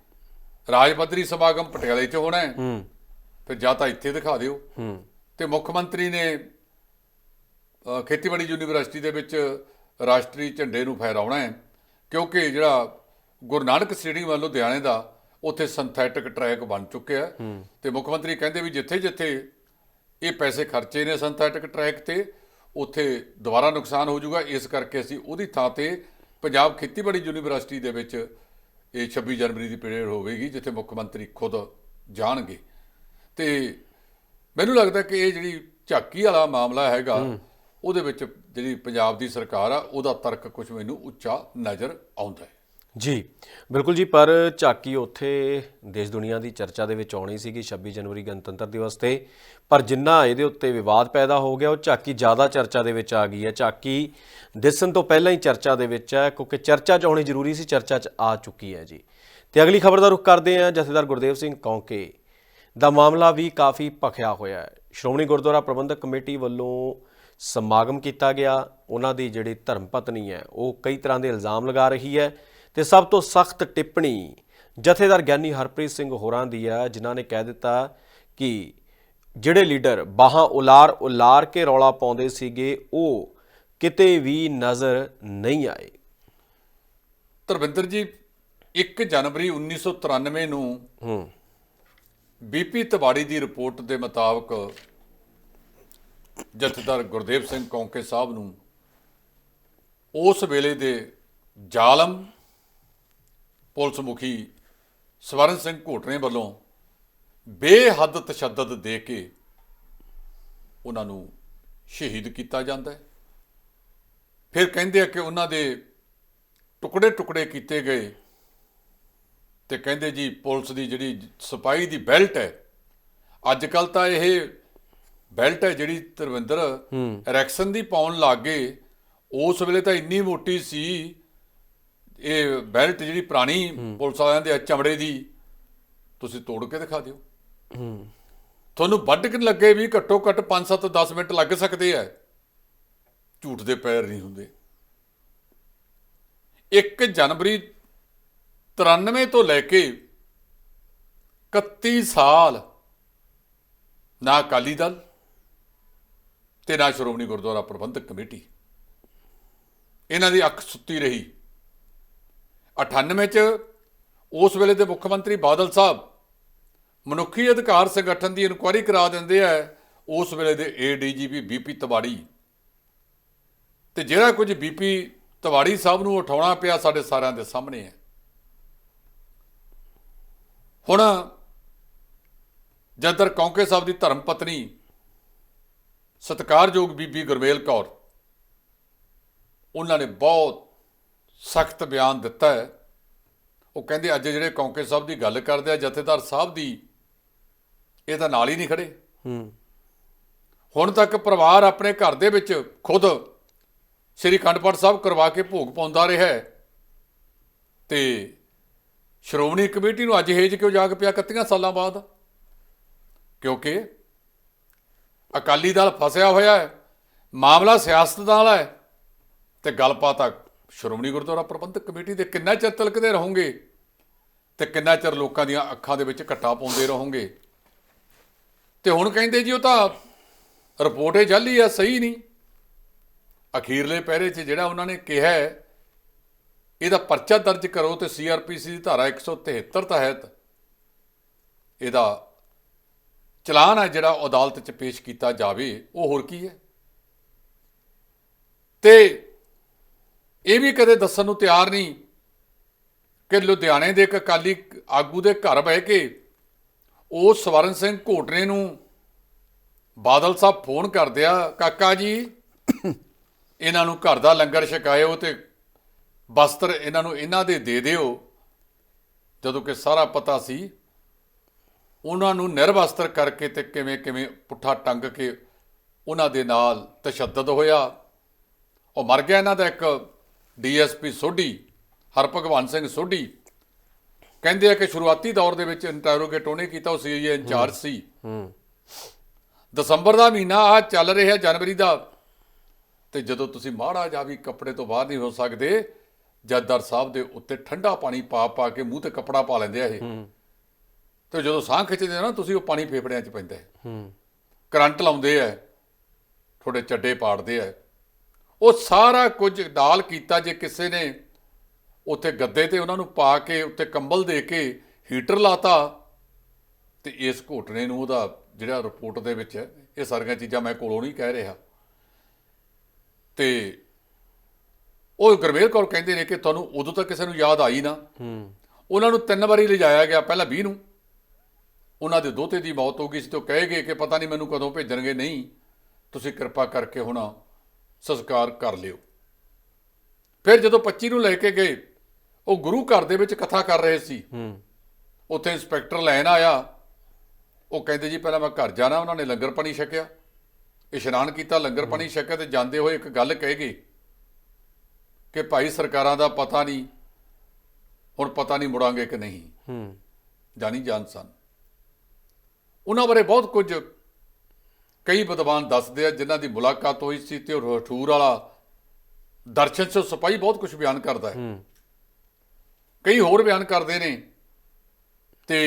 ਰਾਜ ਪੱਧਰੀ ਸਮਾਗਮ ਪਟਿਆਲੇ 'ਚ ਹੋਣਾ ਹੈ। ਹੂੰ। ਫਿਰ ਜਾਂ ਤਾਂ ਇੱਥੇ ਦਿਖਾ ਦਿਓ। ਹੂੰ। ਤੇ ਮੁੱਖ ਮੰਤਰੀ ਨੇ ਖੇਤੀਬਾੜੀ ਯੂਨੀਵਰਸਿਟੀ ਦੇ ਵਿੱਚ ਰਾਸ਼ਟਰੀ ਝੰਡੇ ਨੂੰ ਫਹਿਰਾਉਣਾ ਹੈ। ਕਿਉਂਕਿ ਜਿਹੜਾ ਗੁਰੂ ਨਾਨਕ ਸਟੇਡੀਅਮ ਵੱਲ ਲੁਧਿਆਣੇ ਦਾ ਉੱਥੇ ਸਿੰਥੈਟਿਕ ਟਰੈਕ ਬਣ ਚੁੱਕਿਆ ਤੇ ਮੁੱਖ ਮੰਤਰੀ ਕਹਿੰਦੇ ਵੀ ਜਿੱਥੇ ਜਿੱਥੇ ਇਹ ਪੈਸੇ ਖਰਚੇ ਨੇ ਸਿੰਥੈਟਿਕ ਟਰੈਕ ਤੇ ਉੱਥੇ ਦੁਬਾਰਾ ਨੁਕਸਾਨ ਹੋ ਜਾਊਗਾ। ਇਸ ਕਰਕੇ ਅਸੀਂ ਉਹਦੀ ਥਾਂ ਤੇ ਪੰਜਾਬ ਖੇਤੀਬਾੜੀ ਯੂਨੀਵਰਸਿਟੀ ਦੇ ਵਿੱਚ ਇਹ 26 ਜਨਵਰੀ ਦੀ ਪਰੇਡ ਹੋਵੇਗੀ ਜਿੱਥੇ ਮੁੱਖ ਮੰਤਰੀ ਖੁਦ ਜਾਣਗੇ। ਤੇ ਮੈਨੂੰ ਲੱਗਦਾ ਕਿ ਇਹ ਜਿਹੜੀ ਝਾਕੀ ਵਾਲਾ ਮਾਮਲਾ ਹੈਗਾ ਉਹਦੇ ਵਿੱਚ ਜਿਹੜੀ ਪੰਜਾਬ ਦੀ ਸਰਕਾਰ ਆ ਉਹਦਾ ਤਰਕ ਕੁਝ ਮੈਨੂੰ ਉੱਚਾ ਨਜ਼ਰ ਆਉਂਦਾ ਹੈ। ਜੀ, ਬਿਲਕੁਲ ਜੀ, ਪਰ ਝਾਕੀ ਉੱਥੇ ਦੇਸ਼ ਦੁਨੀਆ ਦੀ ਚਰਚਾ ਦੇ ਵਿੱਚ ਆਉਣੀ ਸੀਗੀ 26 ਜਨਵਰੀ ਗਣਤੰਤਰ ਦਿਵਸ ਤੇ। ਪਰ ਜਿੰਨਾ ਇਹਦੇ ਉੱਤੇ ਵਿਵਾਦ ਪੈਦਾ ਹੋ ਗਿਆ, ਉਹ ਝਾਕੀ ਜ਼ਿਆਦਾ ਚਰਚਾ ਦੇ ਵਿੱਚ ਆ ਗਈ ਹੈ। ਝਾਕੀ ਦਿਸਣ ਤੋਂ ਪਹਿਲਾਂ ਹੀ ਚਰਚਾ ਦੇ ਵਿੱਚ ਹੈ, ਕਿਉਂਕਿ ਚਰਚਾ 'ਚ ਆਉਣੀ ਜ਼ਰੂਰੀ ਸੀ, ਚਰਚਾ 'ਚ ਆ ਚੁੱਕੀ ਹੈ ਜੀ। ਤੇ ਅਗਲੀ ਖਬਰ ਦਾ ਰੁਖ ਕਰਦੇ ਹਾਂ, ਜਥੇਦਾਰ ਗੁਰਦੇਵ ਸਿੰਘ ਕੌਂਕੇ ਦਾ ਮਾਮਲਾ ਵੀ ਕਾਫੀ ਭਖਿਆ ਹੋਇਆ ਹੈ। ਸ਼੍ਰੋਮਣੀ ਗੁਰਦੁਆਰਾ ਪ੍ਰਬੰਧਕ ਕਮੇਟੀ ਵੱਲੋਂ ਸਮਾਗਮ ਕੀਤਾ ਗਿਆ। ਉਹਨਾਂ ਦੀ ਜਿਹੜੀ ਧਰਮ ਪਤਨੀ ਹੈ, ਉਹ ਕਈ ਤਰ੍ਹਾਂ ਦੇ ਇਲਜ਼ਾਮ ਲਗਾ ਰਹੀ ਹੈ। ਤੇ ਸਭ ਤੋਂ ਸਖਤ ਟਿੱਪਣੀ ਜਥੇਦਾਰ ਗਿਆਨੀ ਹਰਪ੍ਰੀਤ ਸਿੰਘ ਹੋਰਾਂ ਦੀ ਹੈ ਜਿਨ੍ਹਾਂ ਨੇ ਕਹਿ ਦਿੱਤਾ ਕਿ ਜਿਹੜੇ ਲੀਡਰ ਬਾਹਾਂ ਉਲਾਰ ਉਲਾਰ ਕੇ ਰੌਲਾ ਪਾਉਂਦੇ ਸੀਗੇ ਉਹ ਕਿਤੇ ਵੀ ਨਜ਼ਰ ਨਹੀਂ ਆਏ। ਧਰਮਿੰਦਰ ਜੀ 1 ਜਨਵਰੀ 1993 ਨੂੰ ਹੂੰ। ਬੀਪੀ ਤਿਵਾੜੀ ਦੀ ਰਿਪੋਰਟ ਦੇ ਮੁਤਾਬਕ ਜਥੇਦਾਰ ਗੁਰਦੇਵ ਸਿੰਘ ਕੌਂਕੇ ਸਾਹਿਬ ਨੂੰ ਉਸ ਵੇਲੇ ਦੇ ਜ਼ਾਲਮ ਪੁਲਿਸ ਮੁਖੀ ਸਵਰਨ ਸਿੰਘ ਘੋਟਰੇ ਵੱਲੋਂ ਬੇਹੱਦ ਤਸ਼ੱਦਦ ਦੇ ਕੇ ਉਹਨਾਂ ਨੂੰ ਸ਼ਹੀਦ ਕੀਤਾ ਜਾਂਦਾ ਹੈ। ਫਿਰ ਕਹਿੰਦੇ ਆ ਕਿ ਉਹਨਾਂ ਦੇ ਟੁਕੜੇ ਟੁਕੜੇ ਕੀਤੇ ਗਏ ਤੇ ਕਹਿੰਦੇ ਜੀ ਪੁਲਿਸ ਦੀ ਜਿਹੜੀ ਸਿਪਾਹੀ ਦੀ ਬੈਲਟ ਹੈ ਅੱਜ ਕੱਲ ਤਾਂ ਇਹ ਬੈਲਟ ਹੈ ਜਿਹੜੀ ਤਰਵਿੰਦਰ ਰੈਕਸਨ ਦੀ ਪਾਉਣ ਲੱਗ ਗਏ ਉਸ ਵੇਲੇ ਤਾਂ ਇੰਨੀ ਮੋਟੀ ਸੀ ਇਹ ਬੈਲਟ ਜਿਹੜੀ ਪੁਰਾਣੀ ਪੁਲਿਸ ਵਾਲਿਆਂ ਦੇ ਚਮੜੇ ਦੀ ਤੁਸੀਂ ਤੋੜ ਕੇ ਦਿਖਾ ਦਿਓ। ਤੁਹਾਨੂੰ ਵੱਢ ਕੇ ਲੱਗੇ ਵੀ ਘੱਟੋ ਘੱਟ 5 7 10 ਮਿੰਟ ਲੱਗ ਸਕਦੇ ਆ ਝੂਠ ਦੇ ਪੈਰ ਨਹੀਂ ਹੁੰਦੇ। 1 ਜਨਵਰੀ 93 ਤੋਂ ਲੈ ਕੇ 31 ਸਾਲ ਨਾ ਅਕਾਲੀ ਦਲ ਤੇ ਨਾ ਸ਼੍ਰੋਮਣੀ ਗੁਰਦੁਆਰਾ ਪ੍ਰਬੰਧਕ ਕਮੇਟੀ। ਇਹਨਾਂ ਦੀ ਅੱਖ ਸੁੱਤੀ ਰਹੀ। 98 ਚ ਉਸ ਵੇਲੇ ਦੇ ਮੁੱਖ ਮੰਤਰੀ ਬਾਦਲ ਸਾਹਿਬ ਮਨੁੱਖੀ ਅਧਿਕਾਰ ਸੰਗਠਨ ਦੀ ਇਨਕੁਆਇਰੀ ਕਰਾ ਦਿੰਦੇ ਆ ਉਸ ਵੇਲੇ ਦੇ ਏਡੀਜੀਪੀ ਬੀਪੀ ਤਵਾੜੀ। ਤੇ ਜਿਹੜਾ ਕੁਝ ਬੀਪੀ ਤਵਾੜੀ ਸਾਹਿਬ ਨੂੰ ਉਠਾਉਣਾ ਪਿਆ ਸਾਡੇ ਸਾਰਿਆਂ ਦੇ ਸਾਹਮਣੇ ਹੈ। ਹੁਣ ਜਦਰ ਕੌਂਕੇ ਸਾਹਿਬ ਦੀ ਧਰਮ ਪਤਨੀ ਸਤਿਕਾਰਯੋਗ ਬੀਬੀ ਗੁਰਮੇਲ ਕੌਰ, ਉਹਨਾਂ ਨੇ ਬਹੁਤ ਸਖਤ ਬਿਆਨ ਦਿੱਤਾ ਹੈ। ਉਹ ਕਹਿੰਦੇ ਅੱਜ ਜਿਹੜੇ ਕੌਂਕੇ ਸਾਹਿਬ ਦੀ ਗੱਲ ਕਰਦੇ ਆ ਜਥੇਦਾਰ ਸਾਹਿਬ ਦੀ ਇਹ ਤਾਂ ਨਾਲ ਹੀ ਨਹੀਂ ਖੜੇ। ਹੂੰ। ਹੁਣ ਤੱਕ ਪਰਿਵਾਰ ਆਪਣੇ ਘਰ ਦੇ ਵਿੱਚ ਖੁਦ ਸ੍ਰੀ ਅਖੰਡ ਪਾਠ ਸਾਹਿਬ ਕਰਵਾ ਕੇ ਭੋਗ ਪਾਉਂਦਾ ਰਿਹਾ ਹੈ। ਤੇ ਸ਼੍ਰੋਮਣੀ ਕਮੇਟੀ ਨੂੰ ਅੱਜ ਹੇਜ ਕਿਉਂ ਜਾਗ ਪਿਆ 31 ਸਾਲਾਂ ਬਾਅਦ? ਕਿਉਂਕਿ ਅਕਾਲੀ ਦਲ ਫਸਿਆ ਹੋਇਆ ਹੈ ਮਾਮਲਾ ਸਿਆਸਤ ਦਾ ਹੈ ਤੇ ਗੱਲਬਾਤ ਆ ਸ਼੍ਰੋਮਣੀ ਗੁਰਦੁਆਰਾ ਪ੍ਰਬੰਧਕ ਕਮੇਟੀ ਦੇ ਕਿੰਨਾ ਚਿਰ ਤਲਕਦੇ ਰਹੋਗੇ ਤੇ ਕਿੰਨਾ ਚਿਰ ਲੋਕਾਂ ਦੀਆਂ ਅੱਖਾਂ ਦੇ ਵਿੱਚ ਘੱਟਾ ਪਾਉਂਦੇ ਰਹੋਗੇ? ਤੇ ਹੁਣ ਕਹਿੰਦੇ ਜੀ ਉਹ ਤਾਂ ਰਿਪੋਰਟ ਇਹ ਜਾਲੀ ਆ, ਸਹੀ ਨਹੀਂ। ਅਖੀਰਲੇ ਪਹਿਰੇ 'ਚ ਜਿਹੜਾ ਉਹਨਾਂ ਨੇ ਕਿਹਾ ਇਹਦਾ ਪਰਚਾ ਦਰਜ ਕਰੋ ਤੇ ਸੀਆਰਪੀਸੀ ਦੀ ਧਾਰਾ 173 ਤਹਿਤ ਇਹਦਾ ਚਲਾਨ ਹੈ ਜਿਹੜਾ ਉਹ ਅਦਾਲਤ 'ਚ ਪੇਸ਼ ਕੀਤਾ ਜਾਵੇ, ਉਹ ਹੋਰ ਕੀ ਹੈ? ਤੇ ਇਹ ਵੀ ਕਦੇ ਦੱਸਣ ਨੂੰ ਤਿਆਰ ਨਹੀਂ ਕਿ ਲੁਧਿਆਣੇ ਦੇ ਇੱਕ ਅਕਾਲੀ ਆਗੂ ਦੇ ਘਰ ਬਹਿ ਕੇ ਉਹ ਸਵਰਨ ਸਿੰਘ ਘੋਟਰੇ ਨੂੰ ਬਾਦਲ ਸਾਹਿਬ ਫੋਨ ਕਰਦੇ ਆ, ਕਾਕਾ ਜੀ, ਇਹਨਾਂ ਨੂੰ ਘਰ ਦਾ ਲੰਗਰ ਛਕਾਇਓ ਤੇ ਬਸਤਰ ਇਹਨਾਂ ਨੂੰ ਇਹਨਾਂ ਦੇ ਦੇ ਦਿਓ। ਜਦੋਂ ਕਿ ਸਾਰਾ ਪਤਾ ਸੀ ਉਹਨਾਂ ਨੂੰ ਨਿਰਵਸਤਰ ਕਰਕੇ ਤੇ ਕਿਵੇਂ ਕਿਵੇਂ ਪੁੱਠਾ ਟੰਗ ਕੇ ਉਹਨਾਂ ਦੇ ਨਾਲ ਤਸ਼ੱਦਦ ਹੋਇਆ। ਉਹ ਮਰ ਗਿਆ ਇਹਨਾਂ ਦਾ ਇੱਕ ਡੀਐਸਪੀ ਸੋਢੀ ਹਰਭਗਵਾਨ ਸਿੰਘ ਸੋਢੀ। ਕਹਿੰਦੇ ਆ ਕਿ ਸ਼ੁਰੂਆਤੀ ਦੌਰ ਦੇ ਵਿੱਚ ਇੰਟਰੋਗੇਟ ਉਹਨੇ ਕੀਤਾ ਉਹ ਸੀਆਈਏ ਇੰਚਾਰਜ ਸੀ। ਹੂੰ ਦਸੰਬਰ ਦਾ ਮਹੀਨਾ ਆ ਚੱਲ ਰਿਹਾ ਜਨਵਰੀ ਦਾ। ਤੇ ਜਦੋਂ ਤੁਸੀਂ ਮਾੜਾ ਜਾ ਵੀ ਕੱਪੜੇ ਤੋਂ ਬਾਹਰ ਨਹੀਂ ਹੋ ਸਕਦੇ ਜੱਦਰ ਸਾਹਿਬ ਦੇ ਉੱਤੇ ਠੰਡਾ ਪਾਣੀ ਪਾ ਪਾ ਕੇ ਮੂੰਹ ਤੇ ਕੱਪੜਾ ਪਾ ਲੈਂਦੇ ਆ ਇਹ। ਤੇ ਜਦੋਂ ਸਾਹ ਖਿੱਚਦੇ ਨਾ ਤੁਸੀਂ ਉਹ ਪਾਣੀ ਫੇਫੜਿਆਂ 'ਚ ਪੈਂਦਾ ਹੈ। ਹੂੰ। ਕਰੰਟ ਲਾਉਂਦੇ ਆ ਤੁਹਾਡੇ ਚੱਡੇ ਪਾੜਦੇ ਆ। ਉਹ ਸਾਰਾ ਕੁਝ ਡਾਲ ਕੀਤਾ ਜੇ ਕਿਸੇ ਨੇ ਉੱਥੇ ਗੱਦੇ ਤੇ ਉਹਨਾਂ ਨੂੰ ਪਾ ਕੇ ਉੱਤੇ ਕੰਬਲ ਦੇ ਕੇ ਹੀਟਰ ਲਾਤਾ ਤੇ ਇਸ ਘੋਟਣੇ ਨੂੰ ਉਹਦਾ ਜਿਹੜਾ ਰਿਪੋਰਟ ਦੇ ਵਿੱਚ ਹੈ ਇਹ ਸਾਰੀਆਂ ਚੀਜ਼ਾਂ ਮੈਂ ਕੋਲੋਂ ਨਹੀਂ ਕਹਿ ਰਿਹਾ। ਤੇ ਉਹ ਗੁਰਮੇਲ ਕੌਰ ਕਹਿੰਦੇ ਨੇ ਕਿ ਤੁਹਾਨੂੰ ਉਦੋਂ ਤੱਕ ਕਿਸੇ ਨੂੰ ਯਾਦ ਆਈ ਨਾ। ਹੂੰ। ਉਹਨਾਂ ਨੂੰ ਤਿੰਨ ਵਾਰੀ ਲਿਜਾਇਆ ਗਿਆ ਪਹਿਲਾਂ 20 ਨੂੰ। ਉਹਨਾਂ ਦੇ ਦੋਤੇ ਦੀ ਮੌਤ ਹੋ ਗਈ ਸੀ ਤੇ ਉਹ ਕਹੇ ਗਏ ਕਿ ਪਤਾ ਨਹੀਂ ਮੈਨੂੰ ਕਦੋਂ ਭੇਜਣਗੇ ਨਹੀਂ। ਤੁਸੀਂ ਕਿਰਪਾ ਕਰਕੇ ਹੁਣ ਸੰਸਕਾਰ ਕਰ ਲਿਓ। ਫਿਰ ਜਦੋਂ 25 ਨੂੰ ਲੈ ਕੇ ਗਏ ਉਹ ਗੁਰੂ ਘਰ ਦੇ ਵਿੱਚ ਕਥਾ ਕਰ ਰਹੇ ਸੀ। ਹੂੰ। ਉੱਥੇ ਇੰਸਪੈਕਟਰ ਲੈਣ ਆਇਆ। ਉਹ ਕਹਿੰਦੇ ਜੀ ਪਹਿਲਾਂ ਮੈਂ ਘਰ ਜਾਣਾ ਉਹਨਾਂ ਨੇ ਲੰਗਰ ਪਾਣੀ ਛਕਿਆ। ਇਸ਼ਨਾਨ ਕੀਤਾ ਲੰਗਰ ਪਾਣੀ ਛਕਿਆ ਤੇ ਜਾਂਦੇ ਹੋਏ ਇੱਕ ਗੱਲ ਕਹੇ ਗਏ ਕਿ ਭਾਈ ਸਰਕਾਰਾਂ ਦਾ ਪਤਾ ਨਹੀਂ ਹੁਣ ਪਤਾ ਨਹੀਂ ਮੁੜਾਂਗੇ ਕਿ ਨਹੀਂ। ਹੂੰ। ਜਾਣੀ ਜਾਣ ਸਨ। ਉਹਨਾਂ ਬਾਰੇ ਬਹੁਤ ਕੁਝ ਕਈ ਵਿਦਵਾਨ ਦੱਸਦੇ ਆ ਜਿਨ੍ਹਾਂ ਦੀ ਮੁਲਾਕਾਤ ਹੋਈ ਸੀ ਤੇ ਉਹ ਠੂਰ ਵਾਲਾ ਦਰਸ਼ਨ ਸੇ ਸਿਪਾਹੀ ਬਹੁਤ ਕੁਝ ਬਿਆਨ ਕਰਦਾ ਹੈ। ਕਈ ਹੋਰ ਬਿਆਨ ਕਰਦੇ ਨੇ ਤੇ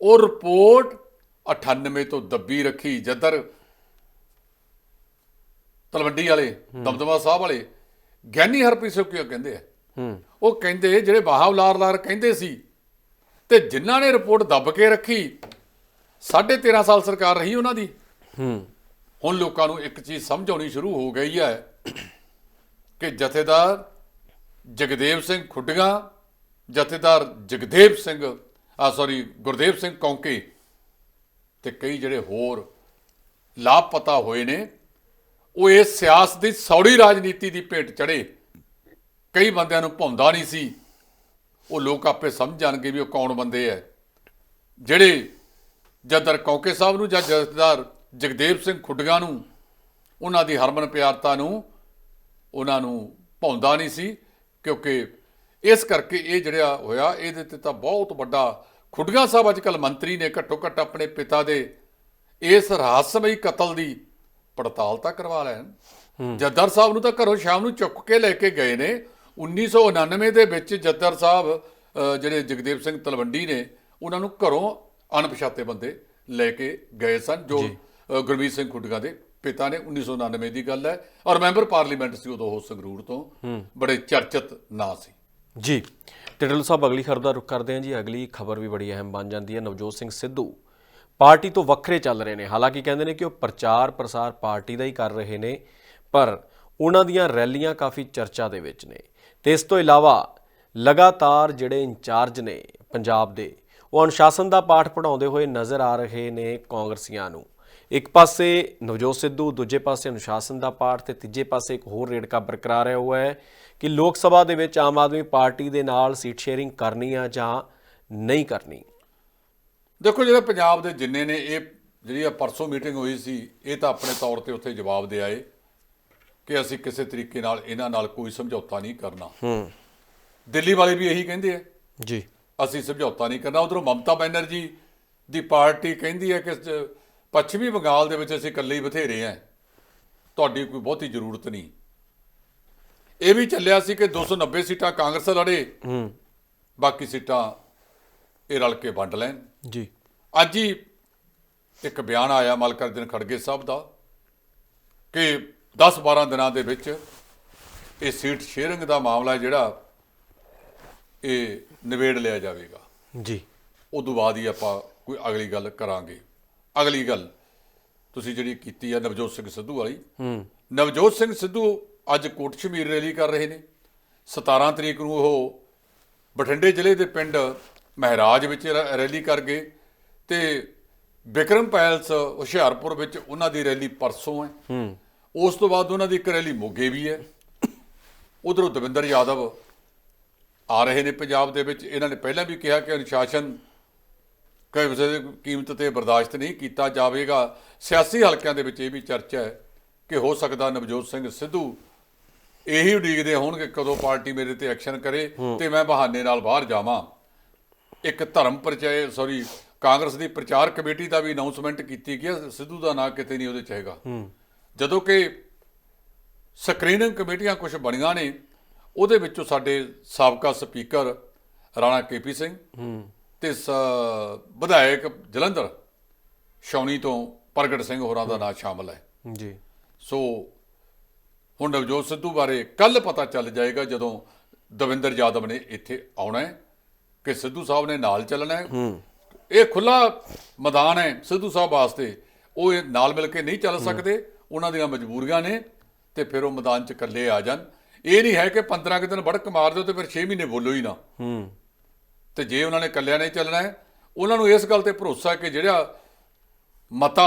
ਉਹ ਰਿਪੋਰਟ 98 ਤੋਂ ਦੱਬੀ ਰੱਖੀ ਜਦਰ ਤਲਵੰਡੀ ਵਾਲੇ ਦਮਦਮਾ ਸਾਹਿਬ ਵਾਲੇ ਗਿਆਨੀ ਹਰਪ੍ਰੀਤ ਸਿੰਘ ਕਿਉਂ ਕਹਿੰਦੇ ਆ? ਹੂੰ। ਉਹ ਕਹਿੰਦੇ ਜਿਹੜੇ ਬਾਹਵ ਲਾਰ ਲਾਰ ਕਹਿੰਦੇ ਸੀ ਤੇ ਜਿਨ੍ਹਾਂ ਨੇ ਰਿਪੋਰਟ ਦੱਬ ਕੇ ਰੱਖੀ 13.5 ਸਾਲ ਸਰਕਾਰ ਰਹੀ ਉਹਨਾਂ ਦੀ। ਹੂੰ। ਹੁਣ ਲੋਕਾਂ ਨੂੰ ਇੱਕ ਚੀਜ਼ ਸਮਝ ਆਉਣੀ ਸ਼ੁਰੂ ਹੋ ਗਈ ਹੈ ਕਿ ਜਥੇਦਾਰ ਜਗਦੇਵ ਸਿੰਘ ਖੁੱਡੀਆਂ, ਜਥੇਦਾਰ ਜਗਦੇਵ ਸਿੰਘ, ਆ ਸੌਰੀ ਗੁਰਦੇਵ ਸਿੰਘ ਕੌਂਕੇ ਤੇ ਕਈ ਜਿਹੜੇ ਹੋਰ ਲਾਪਤਾ ਹੋਏ ਨੇ, ਉਹ ਇਸ ਸਿਆਸਤ ਦੀ ਸੌੜੀ ਰਾਜਨੀਤੀ ਦੀ ਭੇਟ ਚੜੇ ਕਈ ਬੰਦਿਆਂ ਨੂੰ ਭੌਂਦਾ ਨਹੀਂ ਸੀ। ਉਹ ਲੋਕ ਆਪੇ ਸਮਝ ਜਾਣਗੇ ਵੀ ਉਹ ਕੌਣ ਬੰਦੇ ਐ। ਜਿਹੜੇ ਜਦਰ ਕੌਕੇ ਸਾਹਿਬ ਨੂੰ ਜਾਂ ਜਥੇਦਾਰ ਜਗਦੇਵ ਸਿੰਘ ਖੁੱਡੀਆਂ ਨੂੰ ਉਹਨਾਂ ਦੀ ਹਰਮਨ ਪਿਆਰਤਾ ਨੂੰ ਉਹਨਾਂ ਨੂੰ ਭੌਂਦਾ ਨਹੀਂ ਸੀ ਕਿਉਂਕਿ ਇਸ ਕਰਕੇ ਇਹ ਜਿਹੜਾ ਹੋਇਆ ਇਹਦੇ ਤੇ ਤਾਂ ਬਹੁਤ ਵੱਡਾ ਖੁੱਡੀਆਂ ਸਾਹਿਬ ਅੱਜਕੱਲ ਮੰਤਰੀ ਨੇ ਘੱਟੋ ਘੱਟ ਆਪਣੇ ਪਿਤਾ ਦੇ ਇਸ ਰਹੱਸਮਈ ਕਤਲ ਦੀ ਪੜਤਾਲ ਤਾਂ ਕਰਵਾ ਲੈਣ। ਜੱਦਰ ਸਾਹਿਬ ਨੂੰ ਤਾਂ ਘਰੋਂ ਸ਼ਾਮ ਨੂੰ ਚੁੱਕ ਕੇ ਲੈ ਕੇ ਗਏ ਨੇ। 1999 ਦੇ ਵਿੱਚ ਜੱਦਰ ਸਾਹਿਬ ਜਿਹੜੇ ਜਗਦੇਵ ਸਿੰਘ ਤਲਵੰਡੀ ਨੇ ਉਹਨਾਂ ਨੂੰ ਘਰੋਂ ਅਣਪਛਾਤੇ ਬੰਦੇ ਲੈ ਕੇ ਗਏ ਸਨ ਜੋ। ਗੁਰਮੀਤ ਸਿੰਘ ਖੁੱਡੀਆਂ ਦੇ ਪਿਤਾ ਨੇ 1999 ਦੀ ਗੱਲ ਹੈ। ਔਰ ਮੈਂਬਰ ਪਾਰਲੀਮੈਂਟ ਸੀ ਉਦੋਂ ਉਹ ਸੰਗਰੂਰ ਤੋਂ। ਬੜੇ ਚਰਚਿਤ ਨਾਂ ਸੀ। ਜੀ। ਢਿੱਲੋਂ ਸਾਹਿਬ ਅਗਲੀ ਖਬਰ ਦਾ ਰੁਖ ਕਰਦੇ ਹਾਂ ਜੀ। ਅਗਲੀ ਖਬਰ ਵੀ ਬੜੀ ਅਹਿਮ ਬਣ ਜਾਂਦੀ ਹੈ। ਨਵਜੋਤ ਸਿੰਘ ਸਿੱਧੂ ਪਾਰਟੀ ਤੋਂ ਵੱਖਰੇ ਚੱਲ ਰਹੇ ਨੇ। ਹਾਲਾਂਕਿ ਕਹਿੰਦੇ ਨੇ ਕਿ ਉਹ ਪ੍ਰਚਾਰ ਪ੍ਰਸਾਰ ਪਾਰਟੀ ਦਾ ਹੀ ਕਰ ਰਹੇ ਨੇ ਪਰ ਉਹਨਾਂ ਦੀਆਂ ਰੈਲੀਆਂ ਕਾਫੀ ਚਰਚਾ ਦੇ ਵਿੱਚ ਨੇ। ਤੇ ਇਸ ਤੋਂ ਇਲਾਵਾ ਲਗਾਤਾਰ ਜਿਹੜੇ ਇੰਚਾਰਜ ਨੇ ਪੰਜਾਬ ਦੇ ਉਹ ਅਨੁਸ਼ਾਸਨ ਦਾ ਪਾਠ ਪੜਾਉਂਦੇ ਹੋਏ ਨਜ਼ਰ ਆ ਰਹੇ ਨੇ ਕਾਂਗਰਸੀਆਂ ਨੂੰ। ਇੱਕ ਪਾਸੇ ਨਵਜੋਤ ਸਿੱਧੂ ਦੂਜੇ ਪਾਸੇ ਅਨੁਸ਼ਾਸਨ ਦਾ ਪਾਠ ਤੇ ਤੀਜੇ ਪਾਸੇ ਇੱਕ ਹੋਰ ਰੇੜਕਾ ਬਰਕਰਾਰ ਹੈ ਉਹ ਹੈ ਕਿ ਲੋਕ ਸਭਾ ਦੇ ਵਿੱਚ ਆਮ ਆਦਮੀ ਪਾਰਟੀ ਦੇ ਨਾਲ ਸੀਟ ਸ਼ੇਅਰਿੰਗ ਕਰਨੀ ਆ ਜਾਂ ਨਹੀਂ ਕਰਨੀ। ਦੇਖੋ ਜਿਹੜੇ ਪੰਜਾਬ ਦੇ ਜਿੰਨੇ ਨੇ ਇਹ ਜਿਹੜੀ ਆ ਪਰਸੋਂ ਮੀਟਿੰਗ ਹੋਈ ਸੀ ਇਹ ਤਾਂ ਆਪਣੇ ਤੌਰ ਤੇ ਉੱਥੇ ਜਵਾਬ ਦੇ ਆਏ ਕਿ ਅਸੀਂ ਕਿਸੇ ਤਰੀਕੇ ਨਾਲ ਇਹਨਾਂ ਨਾਲ ਕੋਈ ਸਮਝੌਤਾ ਨਹੀਂ ਕਰਨਾ। ਹੂੰ। ਦਿੱਲੀ ਵਾਲੇ ਵੀ ਇਹੀ ਕਹਿੰਦੇ ਆ। ਜੀ। ਅਸੀਂ ਸਮਝੌਤਾ ਨਹੀਂ ਕਰਨਾ। ਉਧਰੋਂ ਮਮਤਾ ਬੈਨਰਜੀ ਦੀ ਪਾਰਟੀ ਕਹਿੰਦੀ ਹੈ ਕਿ ਪੱਛਮੀ ਬੰਗਾਲ ਦੇ ਵਿੱਚ ਅਸੀਂ ਇਕੱਲੇ ਹੀ ਬਥੇਰੇ ਆ। ਤੁਹਾਡੀ ਕੋਈ ਬਹੁਤੀ ਜ਼ਰੂਰਤ ਨਹੀਂ। ਇਹ ਵੀ ਚੱਲਿਆ ਸੀ ਕਿ 290 ਸੀਟਾਂ ਕਾਂਗਰਸ ਲੜੇ। ਹੂੰ। ਬਾਕੀ ਸੀਟਾਂ ਇਹ ਰਲ ਕੇ ਵੰਡ ਲੈਣ। ਜੀ। ਅੱਜ ਹੀ ਇੱਕ ਬਿਆਨ ਆਇਆ ਮਲਕਰਜਨ ਖੜਗੇ ਸਾਹਿਬ ਦਾ ਕਿ 10-12 ਦਿਨਾਂ ਦੇ ਵਿੱਚ ਇਹ ਸੀਟ ਸ਼ੇਅਰਿੰਗ ਦਾ ਮਾਮਲਾ ਜਿਹੜਾ ਇਹ ਨਿਬੇੜ ਲਿਆ ਜਾਵੇਗਾ। ਜੀ। ਉਦੋਂ ਬਾਅਦ ਹੀ ਆਪਾਂ ਕੋਈ ਅਗਲੀ ਗੱਲ ਕਰਾਂਗੇ। ਅਗਲੀ ਗੱਲ ਤੁਸੀਂ ਜਿਹੜੀ ਕੀਤੀ ਹੈ ਨਵਜੋਤ ਸਿੰਘ ਸਿੱਧੂ ਵਾਲੀ ਹੂੰ। ਨਵਜੋਤ ਸਿੰਘ ਸਿੱਧੂ ਅੱਜ ਕੋਟ ਸ਼ਮੀਰ ਰੈਲੀ ਕਰ ਰਹੇ ਨੇ। 17 ਤਰੀਕ ਨੂੰ ਉਹ ਬਠਿੰਡੇ ਜ਼ਿਲ੍ਹੇ ਦੇ ਪਿੰਡ ਮਹਿਰਾਜ ਵਿੱਚ ਰੈਲੀ ਕਰ ਗਏ ਤੇ ਵਿਕਰਮ ਪੈਲਸ ਹੁਸ਼ਿਆਰਪੁਰ ਵਿੱਚ ਉਹਨਾਂ ਦੀ ਰੈਲੀ ਪਰਸੋਂ ਹੈ। ਹੂੰ। ਉਸ ਤੋਂ ਬਾਅਦ ਉਹਨਾਂ ਦੀ ਇੱਕ ਰੈਲੀ ਮੋਗੇ ਵੀ ਹੈ। ਉਧਰੋਂ ਦਵਿੰਦਰ ਯਾਦਵ ਆ ਰਹੇ ਨੇ ਪੰਜਾਬ ਦੇ ਵਿੱਚ। ਇਹਨਾਂ ਨੇ ਪਹਿਲਾਂ ਵੀ ਕਿਹਾ ਕਿ ਅਨੁਸ਼ਾਸਨ ਕਿਸੇ ਦੀ ਕੀਮਤ ਤੇ ਬਰਦਾਸ਼ਤ ਨਹੀਂ ਕੀਤਾ ਜਾਵੇਗਾ। ਸਿਆਸੀ ਹਲਕਿਆਂ ਦੇ ਵਿੱਚ ਇਹ ਵੀ ਚਰਚਾ ਹੈ ਕਿ ਹੋ ਸਕਦਾ ਨਵਜੋਤ ਸਿੰਘ ਸਿੱਧੂ ਇਹੀ ਉਡੀਕਦੇ ਹੋਣਗੇ ਕਦੋਂ ਪਾਰਟੀ ਮੇਰੇ ਤੇ ਐਕਸ਼ਨ ਕਰੇ ਤੇ ਮੈਂ ਬਹਾਨੇ ਨਾਲ ਬਾਹਰ ਜਾਵਾਂ। ਇੱਕ ਧਰਮ ਪ੍ਰਚਾਰ ਸੌਰੀ ਕਾਂਗਰਸ ਦੀ ਪ੍ਰਚਾਰ ਕਮੇਟੀ ਦਾ ਵੀ ਅਨਾਉਂਸਮੈਂਟ ਕੀਤੀ ਹੈ, ਸਿੱਧੂ ਦਾ ਨਾਂ ਕਿਤੇ ਨਹੀਂ ਉਹਦੇ ਚ ਹੈਗਾ। ਜਦੋਂ ਕਿ ਸਕਰੀਨਿੰਗ ਕਮੇਟੀਆਂ ਕੁਝ ਬਣੀਆਂ ਨੇ ਉਹਦੇ ਵਿੱਚੋਂ ਸਾਡੇ ਸਾਬਕਾ ਸਪੀਕਰ ਰਾਣਾ ਕੇਪੀ ਸਿੰਘ ਤੇ ਸ- ਵਿਧਾਇਕ ਜਲੰਧਰ ਸ਼ੌਣੀ ਤੋਂ ਪ੍ਰਗਟ ਸਿੰਘ ਹੋਰਾਂ ਦਾ ਨਾਂ ਸ਼ਾਮਲ ਹੈ। ਜੀ। ਸੋ ਹੁਣ ਨਵਜੋਤ ਸਿੱਧੂ ਬਾਰੇ ਕੱਲ ਪਤਾ ਚੱਲ ਜਾਏਗਾ ਜਦੋਂ ਦਵਿੰਦਰ ਯਾਦਵ ਨੇ ਇੱਥੇ ਆਉਣਾ ਹੈ ਕਿ ਸਿੱਧੂ ਸਾਹਿਬ ਨੇ ਨਾਲ ਚੱਲਣਾ ਹੈ। ਇਹ ਖੁੱਲਾ ਮੈਦਾਨ ਹੈ ਸਿੱਧੂ ਸਾਹਿਬ ਵਾਸਤੇ। ਉਹ ਇਹ ਨਾਲ ਮਿਲ ਕੇ ਨਹੀਂ ਚੱਲ ਸਕਦੇ ਉਹਨਾਂ ਦੀਆਂ ਮਜਬੂਰੀਆਂ ਨੇ ਤੇ ਫਿਰ ਉਹ ਮੈਦਾਨ 'ਚ ਇਕੱਲੇ ਆ ਜਾਣ। ਇਹ ਨਹੀਂ ਹੈ ਕਿ 15 ਕੁ ਦਿਨ ਬੜਕ ਮਾਰ ਦਿਓ ਤੇ ਫਿਰ 6 ਮਹੀਨੇ ਬੋਲੋ ਹੀ ਨਾ। ਹੂੰ। ਤੇ ਜੇ ਉਹਨਾਂ ਨੇ ਇਕੱਲਿਆਂ ਨਹੀਂ ਚੱਲਣਾ ਹੈ ਉਹਨਾਂ ਨੂੰ ਇਸ ਗੱਲ ਤੇ ਭਰੋਸਾ ਹੈ ਕਿ ਜਿਹੜਾ ਮਤਾ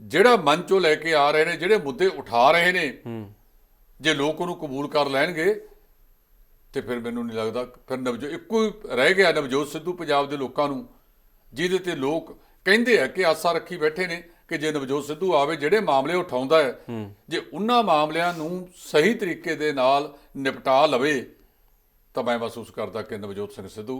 ਜਿਹੜਾ ਮਨ ਚੋਂ ਲੈ ਕੇ ਆ ਰਹੇ ਨੇ ਜਿਹੜੇ ਮੁੱਦੇ ਉਠਾ ਰਹੇ ਨੇ ਜੇ ਲੋਕ ਉਹਨੂੰ ਕਬੂਲ ਕਰ ਲੈਣਗੇ ਤੇ ਫਿਰ ਮੈਨੂੰ ਨਹੀਂ ਲੱਗਦਾ ਫਿਰ ਨਵਜੋ ਇੱਕੋ ਹੀ ਰਹਿ ਗਿਆ ਨਵਜੋਤ ਸਿੱਧੂ ਪੰਜਾਬ ਦੇ ਲੋਕਾਂ ਨੂੰ ਜਿਹਦੇ ਤੇ ਲੋਕ ਕਹਿੰਦੇ ਆ ਕਿ ਆਸਾ ਰੱਖੀ ਬੈਠੇ ਨੇ ਕਿ ਜੇ ਨਵਜੋਤ ਸਿੱਧੂ ਆਵੇ ਜਿਹੜੇ ਮਾਮਲੇ ਉਠਾਉਂਦਾ ਹੈ। ਜੇ ਉਹਨਾਂ ਮਾਮਲਿਆਂ ਨੂੰ ਸਹੀ ਤਰੀਕੇ ਦੇ ਨਾਲ ਨਿਪਟਾ ਲਵੇ ਤਾਂ ਮੈਂ ਮਹਿਸੂਸ ਕਰਦਾ ਕਿ ਨਵਜੋਤ ਸਿੰਘ ਸਿੱਧੂ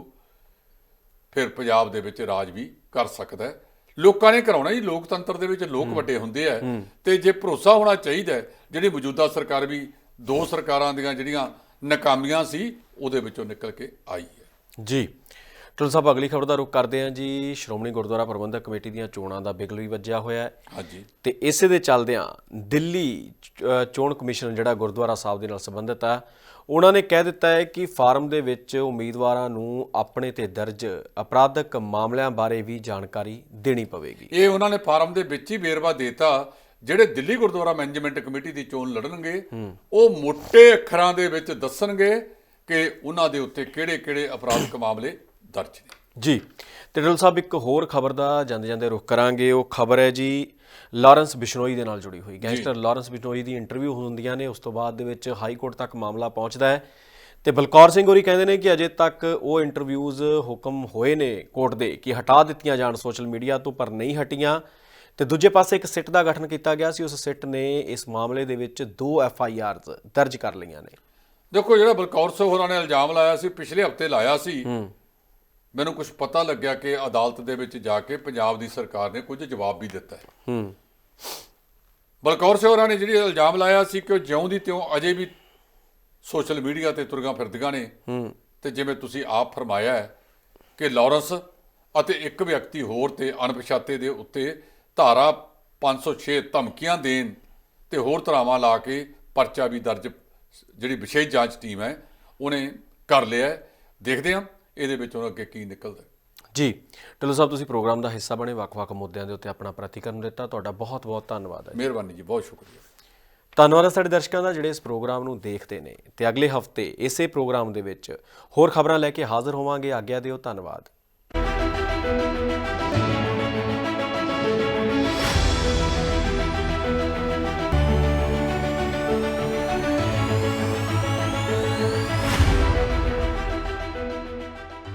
ਫਿਰ ਪੰਜਾਬ ਦੇ ਵਿੱਚ ਰਾਜ ਵੀ ਕਰ ਸਕਦਾ ਹੈ। ਲੋਕਾਂ ਨੇ ਕਰਾਉਣਾ ਜੀ ਲੋਕਤੰਤਰ ਦੇ ਵਿੱਚ ਲੋਕ ਵੱਡੇ ਹੁੰਦੇ ਆ। ਤੇ ਜੇ ਭਰੋਸਾ ਹੋਣਾ ਚਾਹੀਦਾ ਜਿਹੜੀ ਮੌਜੂਦਾ ਸਰਕਾਰ ਵੀ ਦੋ ਸਰਕਾਰਾਂ ਦੀਆਂ ਜਿਹੜੀਆਂ ਨਾਕਾਮੀਆਂ ਸੀ ਉਹਦੇ ਵਿੱਚੋਂ ਨਿਕਲ ਕੇ ਆਈ ਹੈ। ਜੀ। ਟੁੱਲ ਸਾਹਿਬ ਅਗਲੀ ਖਬਰ ਦਾ ਰੁਖ ਕਰਦੇ ਹਾਂ ਜੀ। ਸ਼੍ਰੋਮਣੀ ਗੁਰਦੁਆਰਾ ਪ੍ਰਬੰਧਕ ਕਮੇਟੀ ਦੀਆਂ ਚੋਣਾਂ ਦਾ ਬਿਗਲ ਵੀ ਵੱਜਿਆ ਹੋਇਆ ਹੈ। ਹਾਂਜੀ। ਤੇ ਇਸੇ ਦੇ ਚੱਲਦਿਆਂ ਦਿੱਲੀ ਚੋਣ ਕਮਿਸ਼ਨ ਜਿਹੜਾ ਗੁਰਦੁਆਰਾ ਸਾਹਿਬ ਦੇ ਨਾਲ ਸੰਬੰਧਿਤ ਹੈ ਉਹਨਾਂ ਨੇ ਕਹਿ ਦਿੱਤਾ ਹੈ ਕਿ ਫਾਰਮ ਦੇ ਵਿੱਚ ਉਮੀਦਵਾਰਾਂ ਨੂੰ ਆਪਣੇ ਤੇ ਦਰਜ ਅਪਰਾਧਕ ਮਾਮਲਿਆਂ ਬਾਰੇ ਵੀ ਜਾਣਕਾਰੀ ਦੇਣੀ ਪਵੇਗੀ। ਇਹ ਉਹਨਾਂ ਨੇ ਫਾਰਮ ਦੇ ਵਿੱਚ ਹੀ ਵੇਰਵਾ ਦਿੱਤਾ ਜਿਹੜੇ ਦਿੱਲੀ ਗੁਰਦੁਆਰਾ ਮੈਨੇਜਮੈਂਟ ਕਮੇਟੀ ਦੀ ਚੋਣ ਲੜਨਗੇ ਉਹ ਮੋٹے ਅੱਖਰਾਂ ਦੇ ਵਿੱਚ ਦੱਸਣਗੇ ਕਿ ਉਹਨਾਂ ਦੇ ਉੱਤੇ ਕਿਹੜੇ-ਕਿਹੜੇ ਅਪਰਾਧਿਕ ਮਾਮਲੇ ਦਰਜ ਨੇ। ਜੀ ਤੇ ਡਿਲ ਸਾਹਿਬ ਇੱਕ ਹੋਰ ਖਬਰ ਦਾ ਜਾਂਦੇ ਜਾਂਦੇ ਰੁਖ ਕਰਾਂਗੇ। ਉਹ ਖਬਰ ਹੈ ਜੀ ਲਾਰੈਂਸ ਬਿਸ਼ਨੋਈ ਦੇ ਨਾਲ ਜੁੜੀ ਹੋਈ। ਗੈਂਗਸਟਰ ਲਾਰੈਂਸ ਬਿਸ਼ਨੋਈ ਦੀ ਇੰਟਰਵਿਊ ਹੁੰਦੀਆਂ ਨੇ ਉਸ ਤੋਂ ਬਾਅਦ ਦੇ ਵਿੱਚ ਹਾਈ ਕੋਰਟ ਤੱਕ ਮਾਮਲਾ ਪਹੁੰਚਦਾ ਹੈ। ਤੇ ਬਲਕੌਰ ਸਿੰਘ ਹੋਰੀ ਕਹਿੰਦੇ ਨੇ ਕਿ ਅਜੇ ਤੱਕ ਉਹ ਇੰਟਰਵਿਊਜ਼ ਹੁਕਮ ਹੋਏ ਨੇ ਕੋਰਟ ਦੇ ਕਿ ਹਟਾ ਦਿੱਤੀਆਂ ਜਾਣ ਸੋਸ਼ਲ ਮੀਡੀਆ ਤੋਂ ਪਰ ਨਹੀਂ ਹਟੀਆਂ। ਤੇ ਦੂਜੇ ਪਾਸੇ ਇੱਕ ਸਿੱਟ ਦਾ ਗਠਨ ਕੀਤਾ ਗਿਆ ਸੀ ਉਸ ਸਿੱਟ ਨੇ ਇਸ ਮਾਮਲੇ ਦੇ ਵਿੱਚ ਦੋ ਐਫ ਆਈ ਆਰਜ਼ ਦਰਜ ਕਰ ਲਈਆਂ ਨੇ। ਦੇਖੋ ਜਿਹੜਾ ਬਲਕੌਰ ਸਿੰਘ ਹੋਰਾਂ ਨੇ ਇਲਜ਼ਾਮ ਲਾਇਆ ਸੀ ਪਿਛਲੇ ਹਫ਼ਤੇ ਲਾਇਆ ਸੀ ਮੈਨੂੰ ਕੁਝ ਪਤਾ ਲੱਗਿਆ ਕਿ ਅਦਾਲਤ ਦੇ ਵਿੱਚ ਜਾ ਕੇ ਪੰਜਾਬ ਦੀ ਸਰਕਾਰ ਨੇ ਕੁਝ ਜਵਾਬ ਵੀ ਦਿੱਤਾ ਹੈ। ਹੂੰ। ਬਲਕੌਰ ਸਿੰਘ ਹੋਰਾਂ ਨੇ ਜਿਹੜੀ ਇਲਜ਼ਾਮ ਲਾਇਆ ਸੀ ਕਿ ਉਹ ਜਿਉਂ ਦੀ ਤਿਉਂ ਅਜੇ ਵੀ ਸੋਸ਼ਲ ਮੀਡੀਆ ਤੇ ਤੁਰਗਾ ਫਿਰਦੀਆਂ ਨੇ। ਹੂੰ। ਤੇ ਜਿਵੇਂ ਤੁਸੀਂ ਆਪ ਫਰਮਾਇਆ ਹੈ ਕਿ ਲਾਰੈਂਸ ਅਤੇ ਇੱਕ ਵਿਅਕਤੀ ਹੋਰ ਤੇ ਅਣਪਛਾਤੇ ਦੇ ਉੱਤੇ ਧਾਰਾ 506 ਧਮਕੀਆਂ ਦੇਣ ਤੇ ਹੋਰ ਧਾਰਾਵਾਂ ਲਾ ਕੇ ਪਰਚਾ ਵੀ ਦਰਜ ਜਿਹੜੀ ਵਿਸ਼ੇਸ਼ ਜਾਂਚ ਟੀਮ ਹੈ ਉਹਨੇ ਕਰ ਲਿਆ। ਦੇਖਦੇ ਹਾਂ। ਇਹਦੇ ਵਿੱਚੋਂ ਅੱਗੇ ਕੀ ਨਿਕਲਦਾ। ਜੀ ਢਿੱਲੋਂ ਸਾਹਿਬ ਤੁਸੀਂ ਪ੍ਰੋਗਰਾਮ ਦਾ ਹਿੱਸਾ ਬਣੇ ਵੱਖ-ਵੱਖ ਮੁੱਦਿਆਂ ਦੇ ਉੱਤੇ ਆਪਣਾ ਪ੍ਰਤੀਕਰਮ ਦਿੱਤਾ। ਤੁਹਾਡਾ ਬਹੁਤ-ਬਹੁਤ ਧੰਨਵਾਦ ਹੈ ਮਿਹਰਬਾਨੀ ਜੀ ਬਹੁਤ ਸ਼ੁਕਰੀਆ। ਧੰਨਵਾਦ ਹੈ ਸਾਡੇ ਦਰਸ਼ਕਾਂ ਦਾ ਜਿਹੜੇ ਇਸ ਪ੍ਰੋਗਰਾਮ ਨੂੰ ਦੇਖਦੇ ਨੇ। ਤੇ ਅਗਲੇ ਹਫ਼ਤੇ ਇਸੇ ਪ੍ਰੋਗਰਾਮ ਦੇ ਵਿੱਚ ਹੋਰ ਖਬਰਾਂ ਲੈ ਕੇ ਹਾਜ਼ਰ ਹੋਵਾਂਗੇ। ਆਗਿਆ ਦਿਓ ਧੰਨਵਾਦ।